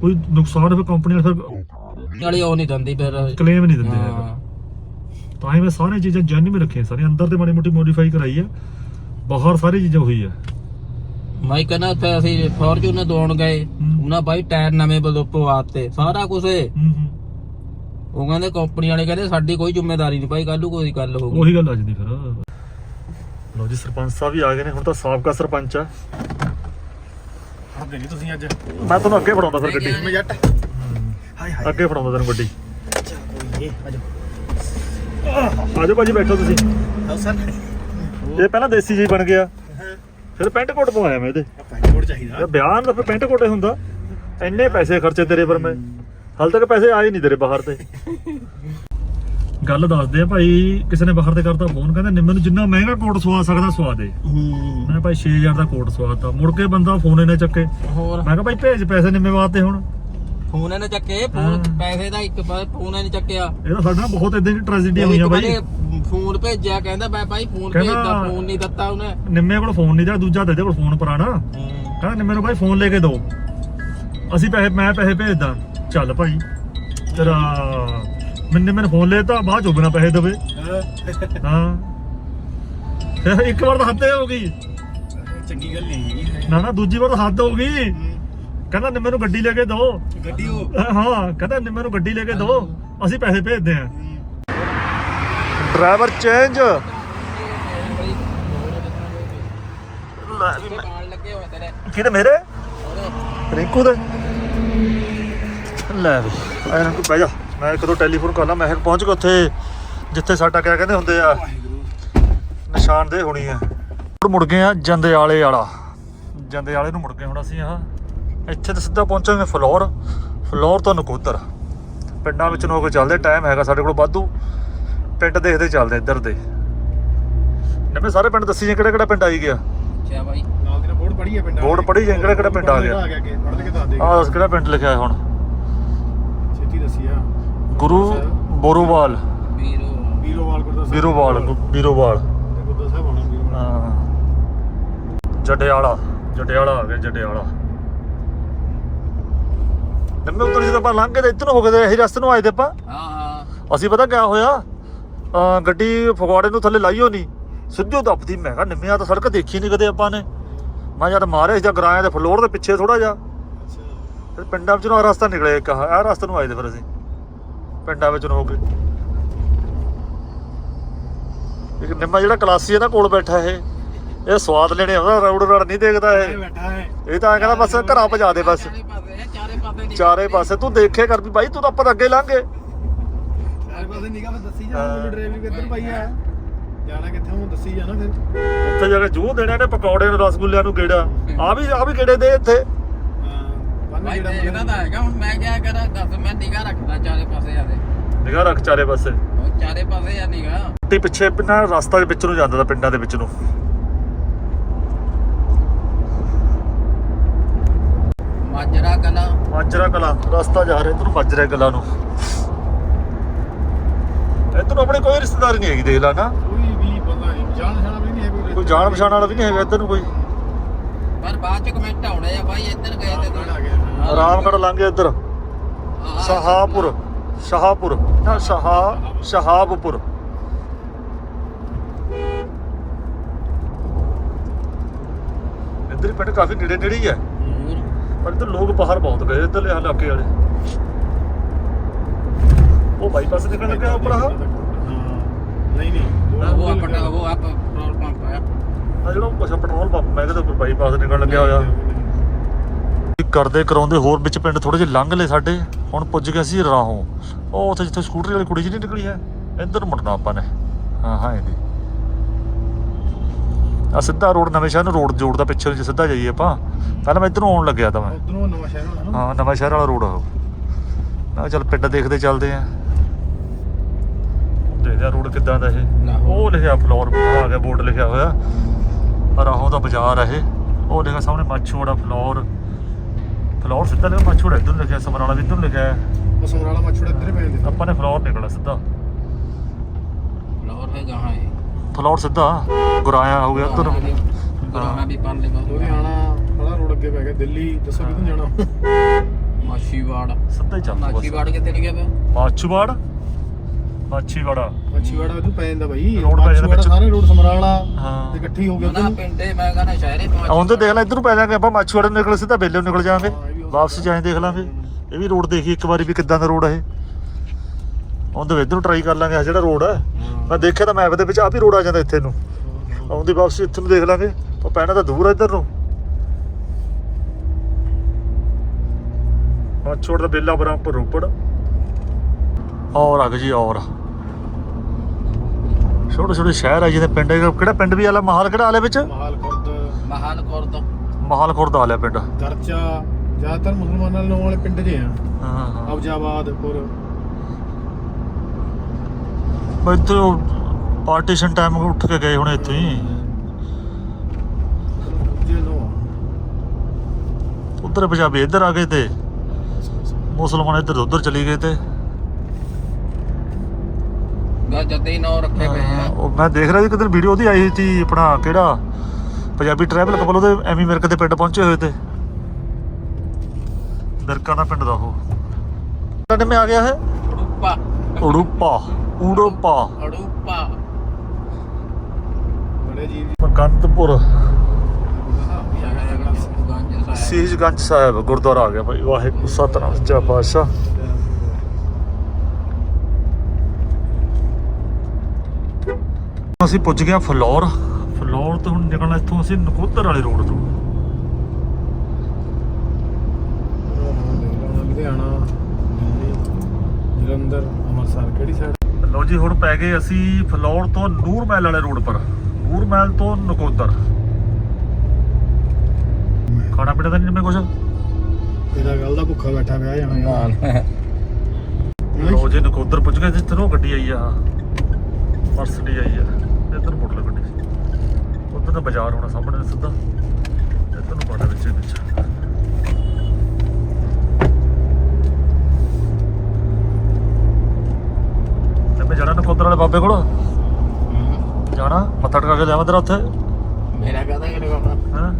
[SPEAKER 1] ਕੋਈ ਨੁਕਸਾਨ ਫਿਰ ਕੰਪਨੀ ਵਾਲੇ ਫਿਰ
[SPEAKER 2] ਨਾਲੇ ਉਹ ਨਹੀਂ ਦਿੰਦੀ ਫਿਰ।
[SPEAKER 1] ਕਲੇਮ ਨਹੀਂ ਦਿੰਦੇ ਹੈਗੇ। ਤਾਂ ਹੀ ਮੈਂ ਸਾਰੀਆਂ ਚੀਜ਼ਾਂ ਜੈਨੂਇਨ ਰੱਖੀਆਂ। ਸਾਰੀਆਂ ਅੰਦਰ ਤੇ ਮਾੜੀ ਮੋਟੀ ਮੋਡੀਫਾਈ ਕਰਾਈ ਆ। ਬਾਹਰ ਸਾਰੀ ਚੀਜ਼ਾਂ ਹੋਈ ਆ।
[SPEAKER 2] ਮੈਂ ਕਹਿੰਦਾ ਉੱਥੇ ਅਸੀਂ ਫੋਰਚੂਨਰ ਦੋਣ ਗਏ। ਉਹਨਾਂ ਬਾਈ ਟਾਇਰ ਨਵੇਂ ਬਦੋ ਪਵਾਤੇ ਸਾਰਾ ਕੁਝ ਉਹ ਕਹਿੰਦੇ ਕੰਪਨੀ ਵਾਲੇ ਕਹਿੰਦੇ ਸਾਡੀ ਕੋਈ ਜ਼ਿੰਮੇਵਾਰੀ ਨਹੀਂ ਭਾਈ ਕੱਲ ਨੂੰ ਕੋਈ ਗੱਲ ਹੋਊਗੀ
[SPEAKER 1] ਉਹੀ ਗੱਲ ਆ ਜਾਂਦੀ ਫਿਰ। ਲੋ ਜੀ ਸਰਪੰਚ ਸਾਹਿਬ ਵੀ ਆ ਗਏ ਨੇ ਹੁਣ ਤਾਂ ਸਾਬਕਾ ਸਰਪੰਚ ਆ।
[SPEAKER 4] ਹੱਦੇ ਨਹੀਂ ਤੁਸੀਂ ਅੱਜ।
[SPEAKER 1] ਮੈਂ ਤੁਹਾਨੂੰ ਅੱਗੇ ਫੜਾਉਂਦਾ ਫਿਰ ਗੱਡੀ।
[SPEAKER 4] ਮੈਂ ਜੱਟ। ਹਾਏ ਹਾਏ।
[SPEAKER 1] ਅੱਗੇ ਫੜਾਉਂਦਾ ਤੈਨੂੰ ਗੱਡੀ।
[SPEAKER 4] ਕੋਈ ਅੱਜ
[SPEAKER 1] ਆਜੋ ਭਾਜੀ ਬੈਠੋ ਤੁਸੀਂ।
[SPEAKER 4] ਸਰ।
[SPEAKER 1] ਇਹ ਪਹਿਲਾਂ ਦੇਸੀ ਜੀ ਬਣ ਗਿਆ। ਫਿਰ ਪੈਂਟ ਕੋਟ ਪਵਾਇਆ ਮੈਂ ਇਹਦੇ।
[SPEAKER 4] ਪੈਂਟ ਕੋਟ ਚਾਹੀਦਾ।
[SPEAKER 1] ਇਹ ਬਿਆਨ ਦਾ ਫਿਰ ਪੈਂਟ ਕੋਟੇ ਹੁੰਦਾ। ਇੰਨੇ ਪੈਸੇ ਖਰਚੇ ਤੇਰੇ ਪਰ ਮੈਂ। ਹਾਲ ਤੱਕ ਪੈਸੇ ਆਏ ਨਹੀਂ ਤੇਰੇ ਬਾਹਰ ਤੇ। ਗੱਲ ਦੱਸਦੇ ਆ ਭਾਈ ਕਿਸੇ ਨੇ ਬਾਹਰ ਤੇ ਕਰਤਾ ਫੋਨ ਕਹਿੰਦਾ ਨਿੰਮੇ ਨੂੰ ਜਿੰਨਾ ਮਹਿੰਗਾ ਕੋਟ ਸਵਾ ਸਕਦਾ ਸਵਾ ਦੇ।
[SPEAKER 2] ਹੂੰ।
[SPEAKER 1] ਮੈਂ ਭਾਈ 6000 ਦਾ ਕੋਟ ਸਵਾਤਾ ਮੁੜ ਕੇ ਬੰਦਾ ਫੋਨ ਇਹਨੇ ਚੱਕੇ।
[SPEAKER 2] ਹੋਰ?
[SPEAKER 1] ਮੈਂ ਕਿਹਾ ਭਾਈ ਭੇਜ ਪੈਸੇ ਨਿੰਮੇ ਵਾਸਤੇ ਹੁਣ।
[SPEAKER 2] ਫੋਨ ਇਹਨੇ ਚੱਕੇ ਫੋਨ। ਪੈਸੇ ਦਾ ਇੱਕ ਵਾਰ ਫੋਨ ਇਹਨੇ ਚੱਕਿਆ।
[SPEAKER 1] ਇਹ ਤਾਂ ਸਾਡੇ ਨਾਲ ਬਹੁਤ ਇਦਾਂ ਦੀ ਟ੍ਰੈਜੇਡੀ ਹੋਈਆਂ ਭਾਈ।
[SPEAKER 2] ਫੋਨ ਭੇਜਿਆ ਕਹਿੰਦਾ ਮੈਂ ਭਾਈ ਫੋਨ ਭੇਜਦਾ ਫੋਨ ਨਹੀਂ ਦਿੱਤਾ ਉਹਨੇ।
[SPEAKER 1] ਨਿੰਮੇ ਕੋਲ ਫੋਨ ਨਹੀਂ ਦਾ ਦੂਜਾ ਤੇ ਇਹਦੇ ਕੋਲ ਫੋਨ ਪੁਰਾਣਾ। ਕਹਿੰਦਾ ਨਿੰਮੇ ਨੂੰ ਭਾਈ ਫੋਨ ਲੈ ਕੇ ਦਿਓ। ਅਸੀਂ ਪੈਸੇ ਮੈਂ ਪੈਸੇ ਭੇਜਦਾ। ਚੱਲ ਭਾਈ ਤੇਰਾ ਮੈਨੇ ਮੈਨੂੰ ਫੋਨ ਲੈਤਾ ਬਾਅਦ ਚੋਂ ਬਿਨਾ ਪੈਸੇ ਦੇਵੇ। ਹਾਂ। ਫਿਰ ਇੱਕ ਵਾਰ ਤਾਂ ਹੱਦ ਹੋ ਗਈ।
[SPEAKER 4] ਚੰਗੀ ਗੱਲ ਨਹੀਂ
[SPEAKER 1] ਨਾ ਨਾ ਦੂਜੀ ਵਾਰ ਤਾਂ ਹੱਦ ਹੋ ਗਈ। ਕਹਿੰਦਾ ਨਿੰਮੇ ਨੂੰ ਗੱਡੀ ਲੈ ਕੇ ਦਿਓ
[SPEAKER 4] ਗੱਡੀ ਉਹ?
[SPEAKER 1] ਹਾਂ ਕਹਿੰਦਾ ਨਿੰਮੇ ਨੂੰ ਗੱਡੀ ਲੈ ਕੇ ਦਿਓ ਅਸੀਂ ਪੈਸੇ ਭੇਜਦੇ ਆਂ ਡਰਾਈਵਰ ਚੇਂਜ।
[SPEAKER 2] ਕਾਲ ਲੱਗੇ ਹੋਏ ਤੇਰੇ।
[SPEAKER 1] ਕਿਹਦੇ ਮੇਰੇ? ਰਿੰਕੂ ਦੇ ਲੈ ਵੀ। ਐ ਰਿੰਕੂ ਬਹਿ ਜਾ। ਮੈਂ ਇੱਕ ਦੋ ਟੈਲੀਫੋਨ ਕਰ ਲਾ। ਮੈਂ ਕਿਹਾ ਪਹੁੰਚ ਗਿਆ ਉੱਥੇ ਜਿੱਥੇ ਸਾਡਾ ਕਿਆ ਕਹਿੰਦੇ ਹੁੰਦੇ ਆ ਨਿਸ਼ਾਨਦੇਹ ਹੋਣੀ ਆ। ਮੁੜ ਮੁੜ ਗਏ ਆ ਜੰਦਿਆਲੇ ਵਾਲਾ। ਜੰਦਿਆਲੇ ਨੂੰ ਮੁੜ ਗਏ ਹੁਣ ਅਸੀਂ ਆ ਇੱਥੇ ਤਾਂ ਸਿੱਧਾ ਪਹੁੰਚਾਂਗੇ ਫਲੋਰ। ਫਲੋਰ ਤੋਂ ਨਕੋਦਰ। ਪਿੰਡਾਂ ਵਿੱਚ ਨੂੰ ਹੋ ਕੇ ਚੱਲਦੇ ਟਾਈਮ ਹੈਗਾ ਸਾਡੇ ਕੋਲ ਵਾਧੂ। ਪਿੰਡ ਦੇਖਦੇ ਚੱਲਦੇ ਇੱਧਰ ਦੇ। ਨਵੇਂ ਸਾਰੇ ਪਿੰਡ ਦੱਸੀ ਜੇ ਕਿਹੜਾ ਕਿਹੜਾ ਪਿੰਡ ਆਈ ਗਿਆ?
[SPEAKER 2] ਅੱਛਾ ਬਾਈ।
[SPEAKER 4] ਬੋਰਡ ਪੜੀ ਹੈ ਪਿੰਡ
[SPEAKER 1] ਬੋਰਡ ਪੜ੍ਹੀ ਜਾਏ, ਕਿਹੜਾ ਕਿਹੜਾ ਪਿੰਡ ਆ ਗਿਆ?
[SPEAKER 4] ਆ ਗਿਆ ਕਿ ਪੜ੍ਹ ਕੇ ਦੱਸ ਦੇ।
[SPEAKER 1] ਕਿਹੜਾ ਪਿੰਡ ਲਿਖਿਆ ਹੁਣ?
[SPEAKER 4] ਛੇਤੀ ਦੱਸੀ ਆ।
[SPEAKER 1] ਗੁਰੂ ਬੋਰੋਵਾਲ।
[SPEAKER 2] ਵੀਰੋ
[SPEAKER 4] ਵੀਰੋਵਾਲ ਗੁਰਦਾਸ
[SPEAKER 1] ਬੀਰੋਵਾਲ ਗੁ- ਬੀਰੋਵਾਲ।
[SPEAKER 4] ਗੁਰਦਾਸ ਸਾਹਿਬ ਆਉਣਾ ਵੀਰੋਵਾਲ
[SPEAKER 1] ਹਾਂ। ਜਟਿਆਲਾ ਜਟਿਆਲਾ ਆ ਗਿਆ ਜਟਿਆਲਾ। ਨੰਮੇ ਉੱਤਰ ਜਦੋਂ ਆਪਾਂ ਲੰਘ ਕੇ ਤੇ ਇੱਧਰ ਹੋ ਗਏ ਇਹੀ ਰਸਤੇ ਨੂੰ ਆਏ ਤੇ ਆਪਾਂ।
[SPEAKER 2] ਹਾਂ ਹਾਂ।
[SPEAKER 1] ਅਸੀਂ ਪਤਾ ਕਿਆ ਹੋਇਆ? ਗੱਡੀ ਫਗਵਾੜੇ ਨੂੰ ਥੱਲੇ ਲਾਈ ਹੋਣੀ ਸਿੱਧੂ ਦੱਬਦੀ ਮੈਂ ਕਿਹਾ ਨਿੰਮਿਆ ਤਾਂ ਸੜਕ ਦੇਖੀ ਨਹੀਂ ਕਦੇ ਆਪਾਂ ਨੇ। ਮੈਂ ਜਦ ਮਾਰੇ ਜਾਂ ਗਰਾਇਆ ਤੇ ਫਲੋਰ ਦੇ ਪਿੱਛੇ ਥੋੜਾ ਜਿਹਾ। ਫਿਰ ਪਿੰਡਾਂ ਵਿੱਚੋਂ ਆਹ ਰਸਤਾ ਨਿਕਲਿਆ ਇੱਕ ਆਹ ਰਸਤੇ ਨੂੰ ਆਏ ਤੇ ਫਿਰ ਅਸੀਂ। ਪਿੰਡਾਂ ਵਿੱਚ ਹੋ ਕੇ। ਇੱਕ ਨਿੰਮਾ ਜਿਹੜਾ ਕਲਾਸੀ ਹੈ ਨਾ ਕੋਲ ਬੈਠਾ ਇਹ ਇਹ ਸਵਾਦ ਲੈਣੇ ਆਉਂਦਾ ਰੌੜ ਰੜ ਨਹੀਂ ਦੇਖਦਾ
[SPEAKER 4] ਇਹ।
[SPEAKER 1] ਇਹ ਤਾਂ ਕਹਿੰਦਾ ਬਸ ਘਰਾਂ ਭਜਾ ਦੇ ਬਸ।
[SPEAKER 2] ਚਾਰੇ ਪਾਸੇ ਚਾਰੇ
[SPEAKER 1] ਚਾਰੇ ਤੂੰ ਦੇਖੇ ਕਰ ਵੀ ਬਾਈ ਤੂੰ ਤਾਂ ਆਪਾਂ ਅੱਗੇ ਲੰਘੇ
[SPEAKER 4] ਸਾਰੇ ਪਾਸੇ ਨਿਗਾਹ ਮੈਂ ਦੱਸੀ ਜਾ ਮੈਨੂੰ ਡਰਾਈਵਿੰਗ ਕਿੱਧਰ ਪਈ ਆ। ਜਾਣਾ ਕਿੱਥੇ ਉਹ ਦੱਸੀ ਜਾ ਨਾ ਫਿਰ।
[SPEAKER 1] ਉੱਥੇ ਜਾ ਕੇ ਜੂਹ ਦੇਣਾ ਨੇ ਪਕੌੜੇ ਨੂੰ ਰਸਗੁੱਲਿਆਂ ਨੂੰ ਗੇੜਾ। ਆ ਵੀ ਆ ਵੀ ਗੇੜੇ ਦੇ ਇੱਥੇ।
[SPEAKER 4] ਹਾਂ ਬੰਨ
[SPEAKER 2] ਬਾਈ
[SPEAKER 4] ਜਿਹੜਾ
[SPEAKER 2] ਦੇਖਦਾ ਤਾਂ ਹੈਗਾ ਹੁਣ ਮੈਂ ਕਿਆ ਕਰਾਂ ਦੱਸ ਮੈਂ ਨਿਗਾਹ ਰੱਖਦਾ ਚਾਰੇ ਪਾਸੇ ਆ ਦੇ
[SPEAKER 1] ਨਿਗਾਹ ਰੱਖ ਚਾਰੇ ਪਾਸੇ।
[SPEAKER 2] ਉਹ ਚਾਰੇ ਪਾਸੇ ਆ ਨਿਗਾਹ।
[SPEAKER 1] ਤੇ ਪਿੱਛੇ ਨਾ ਰਸਤਾ ਦੇ ਵਿੱਚ ਨੂੰ ਜਾਂਦਾ ਤਾ ਪਿੰਡਾਂ ਦੇ ਵਿੱਚ ਨੂੰ।
[SPEAKER 2] ਮਾਜਰਾ ਕਲਾ।
[SPEAKER 1] ਮਾਜਰਾ ਕਲਾ ਰਸਤਾ ਜਾ ਰਿਹਾ ਇਧਰੋਂ ਮਾਜਰਾ ਕਲਾ ਨੂੰ। ਇਧਰੋਂ ਆਪਣੇ ਕੋਈ ਰਿਸ਼ਤੇਦਾਰ ਨਹੀਂ ਹੈਗੀ ਦੇਖ ਲਾ ਨਾ।
[SPEAKER 4] ਜਾਣ
[SPEAKER 1] ਪਛਾਣ ਵਾਲਾ ਵੀ ਨਹੀਂ ਹੈਗਾ ਇੱਧਰ ਨੂੰ ਕੋਈ।
[SPEAKER 2] ਪਰ ਬਾਅਦ ਚ ਕਮੈਂਟ ਆਉਣੇ ਆ ਬਾਈ ਇੱਧਰ ਗਏ ਤੇ
[SPEAKER 4] ਖੜਾ ਆ ਗਿਆ
[SPEAKER 1] ਆਰਾਮਗੜ ਲੰਘ ਗਿਆ ਇੱਧਰ। ਸ਼ਹਾਪੁਰ ਸ਼ਹਾਪੁਰ ਨਾ ਸ਼ਹਾ ਸ਼ਹਾਬਪੁਰ। ਇੱਧਰ ਪਿੰਡ ਕਾਫੀ ਨੇੜੇ ਨੇੜੇ ਹੀ। ਹੈ। ਪਰ ਇੱਧਰ ਲੋਕ ਬਾਹਰ ਬਹੁਤ ਗਏ ਇੱਧਰਲੇ ਇਲਾਕੇ ਵਾਲੇ। ਉਹ ਬਾਈਪਾਸ ਨਿਕਲ ਲੱਗਿਆ ਉੱਪਰ
[SPEAKER 4] ਹਾਂ। ਨਹੀਂ ਨਹੀਂ।
[SPEAKER 2] ਉਹ ਆਪਣਾ ਉਹ ਆਪ ਆ
[SPEAKER 1] ਆ ਜਿਹੜਾ ਕੁਛ ਪੈਟਰੋਲ ਪੰਪ ਮੈਂ ਕਿਹਾ ਉੱਪਰ ਬਾਈਪਾਸ ਨਿਕਲ ਲੱਗਿਆ ਹੋਇਆ। ਕਰਦੇ ਕਰਾਉਂਦੇ ਹੋਰ ਵਿੱਚ ਪਿੰਡ ਥੋੜੇ ਜਿਹੇ ਲੰਘ ਲਏ ਸਾਡੇ ਹੁਣ ਪੁੱਜ ਗਏ ਸੀ ਰਾਹੋਂ। ਉਹ ਉੱਥੇ ਜਿੱਥੇ ਸਕੂਟਰੀ ਵਾਲੀ ਕੁੜੀ ਜਿਹੀ ਨੀ ਨਿਕਲੀ ਹੈ ਇੱਧਰ ਨੂੰ ਮੁੜਨਾ ਆਪਾਂ ਨੇ। ਹਾਂ ਹਾਂ ਇਹਦੀ। ਆ ਸਿੱਧਾ ਰੋਡ ਨਵੇਂ ਸ਼ਹਿਰ ਨੂੰ ਰੋਡ ਜੋੜਦਾ ਪਿੱਛੇ ਨੂੰ ਜੇ ਸਿੱਧਾ ਜਾਈਏ ਆਪਾਂ। ਪਹਿਲਾਂ ਮੈਂ ਇੱਧਰ ਨੂੰ ਆਉਣ ਲੱਗਿਆ ਤਾਂ ਮੈਂ।
[SPEAKER 4] ਉਧਰੋਂ ਨਵਾਂ ਸ਼ਹਿਰ ਨਾ।
[SPEAKER 1] ਹਾਂ ਨਵਾਂ ਸ਼ਹਿਰ ਵਾਲਾ ਰੋਡ ਆ ਕਿਹਾ ਚੱਲ ਪਿੰਡ ਦੇਖਦੇ ਚੱਲਦੇ ਆ ਦੇਖਦੇ ਆ ਰੋਡ ਕਿੱਦਾਂ ਦਾ ਇਹ। ਉਹ ਲਿਖਿਆ ਫਲੋਰ ਆ ਗਿਆ ਬੋਰਡ ਲਿਖਿਆ ਹੋਇਆ। ਰਾਹੋਂ ਦਾ ਬਾਜ਼ਾਰ ਆ ਇਹ। ਉਹ ਲਿਖਿਆ ਸਾਹਮਣੇ ਮਾਛੋੜਾ ਫਲੋਰ। ਫਲੋਰ ਸਿੱਧਾ ਲਿਖਿਆ ਮਾਛੋੜਾ ਇੱਧਰ ਲਿਖਿਆ ਸਮਰਾਲਾ ਵੀ ਇੱਧਰ ਲਿਖਿਆ ਹੈ।
[SPEAKER 4] ਉਹ ਸਮਰਾਲਾ ਮਛੜਾ ਇੱਧਰ ਹੀ ਪੈ ਜਾਂਦਾ
[SPEAKER 1] ਆਪਾਂ ਨੇ ਫਲੋਰ ਨਿਕਲਣਾ ਸਿੱਧਾ।
[SPEAKER 2] ਲਾਹੌਰ ਹੈ ਜਹਾਂ ਹੈ
[SPEAKER 1] ਫਲੋਰ ਸਿੱਧਾ ਗੁਰਾਇਆ ਹੋ ਗਿਆ ਉੱਧਰ।
[SPEAKER 2] ਗਰਾਣਾ ਵੀ ਪੰਨ ਲਿਖਾ
[SPEAKER 4] ਲੁਧਿਆਣਾ ਬੜਾ ਰੋਡ ਅੱਗੇ ਪੈ ਗਿਆ ਦਿੱਲੀ ਦੱਸੋ ਕਿੱਥੋਂ ਜਾਣਾ।
[SPEAKER 2] ਮਾਸ਼ੀਵਾੜ
[SPEAKER 1] ਸਿੱਧਾ ਹੀ ਚੱਲ
[SPEAKER 2] ਮਾਸ਼ੀਵਾੜ ਕਿੱਥੇ ਲਿਖਿਆ ਪਿਆ?
[SPEAKER 1] ਮਾਛੂਵਾੜ? ਮਾਛੀਵਾੜਾ
[SPEAKER 4] ਮੱਛੀਵਾੜਾ ਇਧਰ ਪੈ ਜਾਂਦਾ ਬਾਈ।
[SPEAKER 1] ਰੋਡ ਪੈ ਜਾਂਦਾ
[SPEAKER 4] ਮਾਛੀਵਾੜਾ
[SPEAKER 1] ਵਿੱਚ।
[SPEAKER 4] ਸਾਰੇ ਰੋਡ ਸਮਰਾਲਾ
[SPEAKER 1] ਹਾਂ।
[SPEAKER 4] ਤੇ ਇਕੱਠੀ ਹੋ ਗਏ
[SPEAKER 2] ਨਾ ਪਿੰਡੇ ਮੈਂ ਕਹਿੰਦਾ ਸ਼ਹਿਰੇ ਤੋਂ
[SPEAKER 1] ਆਉਂਦੇ ਦੇਖ ਲੈ ਇੱਧਰ ਪੈ ਜਾਾਂਗੇ ਆਪਾਂ ਮਾਛੂਵਾੜੇ ਨੂੰ ਨਿਕਲ ਸਿੱਧਾ ਬੇਲੇ ਨੂੰ ਨਿਕਲ ਜਾਾਂਗੇ
[SPEAKER 4] ਹਾਂ, ਇਹ ਵੀ ਹੋ
[SPEAKER 1] ਵਾਪਸ ਜਾਏ ਦੇਖ ਲਾਂਗੇ। ਇਹ ਵੀ ਰੋਡ ਦੇਖੀ ਇੱਕ ਵਾਰੀ ਵੀ ਕਿੱਦਾਂ ਦਾ ਰੋਡ ਹੈ ਇਹ। ਉਹਦੇ ਇੱਧਰ ਟਰਾਈ ਕਰ ਲਾਂਗੇ ਆਹ ਜਿਹੜਾ ਰੋਡ ਹੈ। ਮੈਂ ਦੇਖਿਆ ਤਾਂ ਮੈਪ ਦੇ ਵਿੱਚ ਆਪ ਹੀ ਰੋਡ ਆ ਜਾਂਦਾ ਇੱਥੇ ਨੂੰ। ਆਉਂਦੀ ਵਾਪਸ ਇੱਥੇ ਨੂੰ ਦੇਖ ਲਾਂਗੇ। ਉਹ ਪੈਣਾ ਤਾਂ ਦੂਰ ਆ ਇੱਧਰ ਨੂੰ। ਮਾਛੂਵਾੜ ਦਾ ਬੇਲਾ ਬਰਾਂਪੁਰ ਰੋਪੜ। ਔਰ ਅੱਗ ਜੀ ਔਰ। ਛੋਟੇ ਛੋਟੇ ਸ਼ਹਿਰ ਆ ਜਿਹਦੇ ਪਿੰਡ ਕਿਹੜਾ ਪਿੰਡ ਵੀ ਆਲਾ ਮਹਾਲ ਕਿਹੜਾ ਆਲੇ ਵਿੱਚ?
[SPEAKER 4] ਮਾਹਲ ਖੁਰਦ।
[SPEAKER 2] ਮਹਾਲ ਖੁਰਦ।
[SPEAKER 1] ਮਹਾਲ ਖੁਰਦ ਆਲਿਆ ਪਿੰਡ।
[SPEAKER 4] ਦਰਚਾ ਜ਼ਿਆਦਾਤਰ ਮੁਸਲਮਾਨਾਂ ਨਾਲ ਵਾਲੇ ਪਿੰਡ ਜੇ ਆ।
[SPEAKER 1] ਹਾਂ ਹਾਂ
[SPEAKER 4] ਅਬਜਾਬਾਦ ਪੁਰ
[SPEAKER 1] ਮੈਂ ਇੱਥੇ ਪਾਰਟੀਸ਼ਨ ਟਾਈਮ ਉੱਠ ਕੇ ਗਏ ਹੁਣ ਇੱਥੇ। ਹੀ
[SPEAKER 4] ਜੇ ਨੋ
[SPEAKER 1] ਉਧਰ ਪੰਜਾਬੀ ਇੱਧਰ ਆ ਗਏ ਤੇ। ਮੁਸਲਮਾਨ ਇੱਧਰ ਉੱਧਰ ਚਲੀ ਗਏ ਤੇ।
[SPEAKER 2] ਗਾ ਜਦੇ ਹੀ ਨੌ ਰੱਖੇ ਪਏ ਆ।
[SPEAKER 1] ਉਹ ਮੈਂ ਦੇਖ ਰਿਹਾ ਸੀ ਕਿਤੇ ਵੀਡੀਓ ਉਹਦੀ ਆਈ ਸੀ ਆਪਣਾ ਕਿਹੜਾ? ਪੰਜਾਬੀ ਟਰੈਵਲ ਕਪਲ ਉਹਦੇ ਐਮੀ ਮਿਰਕ ਦੇ ਪਿੰਡ ਪਹੁੰਚੇ ਹੋਏ ਤੇ। ਬਿਰਕਾ ਦਾ ਪਿੰਡ ਦਾ ਉਹ। ਕਿਹੜੇ ਮੈਂ ਆ ਗਿਆ ਹੈ।
[SPEAKER 2] ਰੂਪਾ
[SPEAKER 1] ਉੜੂਪਾ ਉੜੂਪਾ।
[SPEAKER 2] ਅੜੂਪਾ
[SPEAKER 4] ਬੜੇ ਜੀ।
[SPEAKER 1] ਮਕੰਦਪੁਰ
[SPEAKER 2] ਗੰਜ
[SPEAKER 1] ਸੀਸਗੰਜ ਸਾਹਿਬ ਗੁਰਦੁਆਰਾ ਆ ਗਿਆ ਭਾਈ ਵਾਹਿਗੁਰੂ ਸਤਨਾਮ ਸੱਚਾ ਪਾਤਸ਼ਾਹ। ਅਸੀਂ ਪੁੱਜ ਗਏ ਫਲੋਰ। ਫਲੋਰ ਤੋਂ ਹੁਣ ਨਿਕਲਣਾ ਇੱਥੋਂ ਅਸੀਂ ਨਕੋਦਰ ਵਾਲੇ ਰੋਡ ਤੋਂ।
[SPEAKER 4] ਲੁਧਿਆਣਾ ਦਿੱਲੀ ਜਲੰਧਰ ਅੰਮ੍ਰਿਤਸਰ ਕਿਹੜੀ ਸਾਈਡ
[SPEAKER 1] ਲਓ ਜੀ ਹੁਣ ਪੈ ਗਏ ਅਸੀਂ ਫਲੋਰ ਤੋਂ ਨੂਰ ਮਹਿਲ ਵਾਲੇ ਰੋਡ ਪਰ। ਨੂਰ ਮਹਿਲ ਤੋਂ ਨਕੋਦਰ। ਖਾਣਾ ਪੀਣਾ ਤਾਂ ਨਹੀਂ ਜਿਵੇਂ ਕੁਛ?
[SPEAKER 4] ਇਹਦਾ ਗੱਲ ਦਾ ਭੁੱਖਾ ਬੈਠਾ ਪਿਆ ਜਾਣਾ
[SPEAKER 1] ਲਓ ਜੀ ਨਕੋਦਰ ਪੁੱਜ ਗਏ ਜਿੱਥੇ ਉਹ ਗੱਡੀ ਆਈ ਆ। ਮਰਸਡੀ ਆਈ ਆ। ਲ ਉੱਧਰ ਤਾਂ ਬਾਜ਼ਾਰ ਹੋਣਾ ਸਾਹਮਣੇ ਸਿੱਧਾ। ਇੱਧਰ ਨੂੰ ਪਾਣਾ ਵਿੱਚ ਵਿੱਚ। ਤੇ ਮੈਂ ਜਾਣਾ ਨਕੋਦਰ ਵਾਲੇ ਬਾਬੇ ਕੋਲ? ਜਾਣਾ? ਮੱਥਾ ਟਿਕਾ ਕੇ ਲਿਆਵਾਂ ਤੇਰਾ ਉੱਥੇ?
[SPEAKER 2] ਮੇਰਾ ਕਹਦਾ ਕਿ ਬਾਬਾ?
[SPEAKER 1] ਹਾਂ?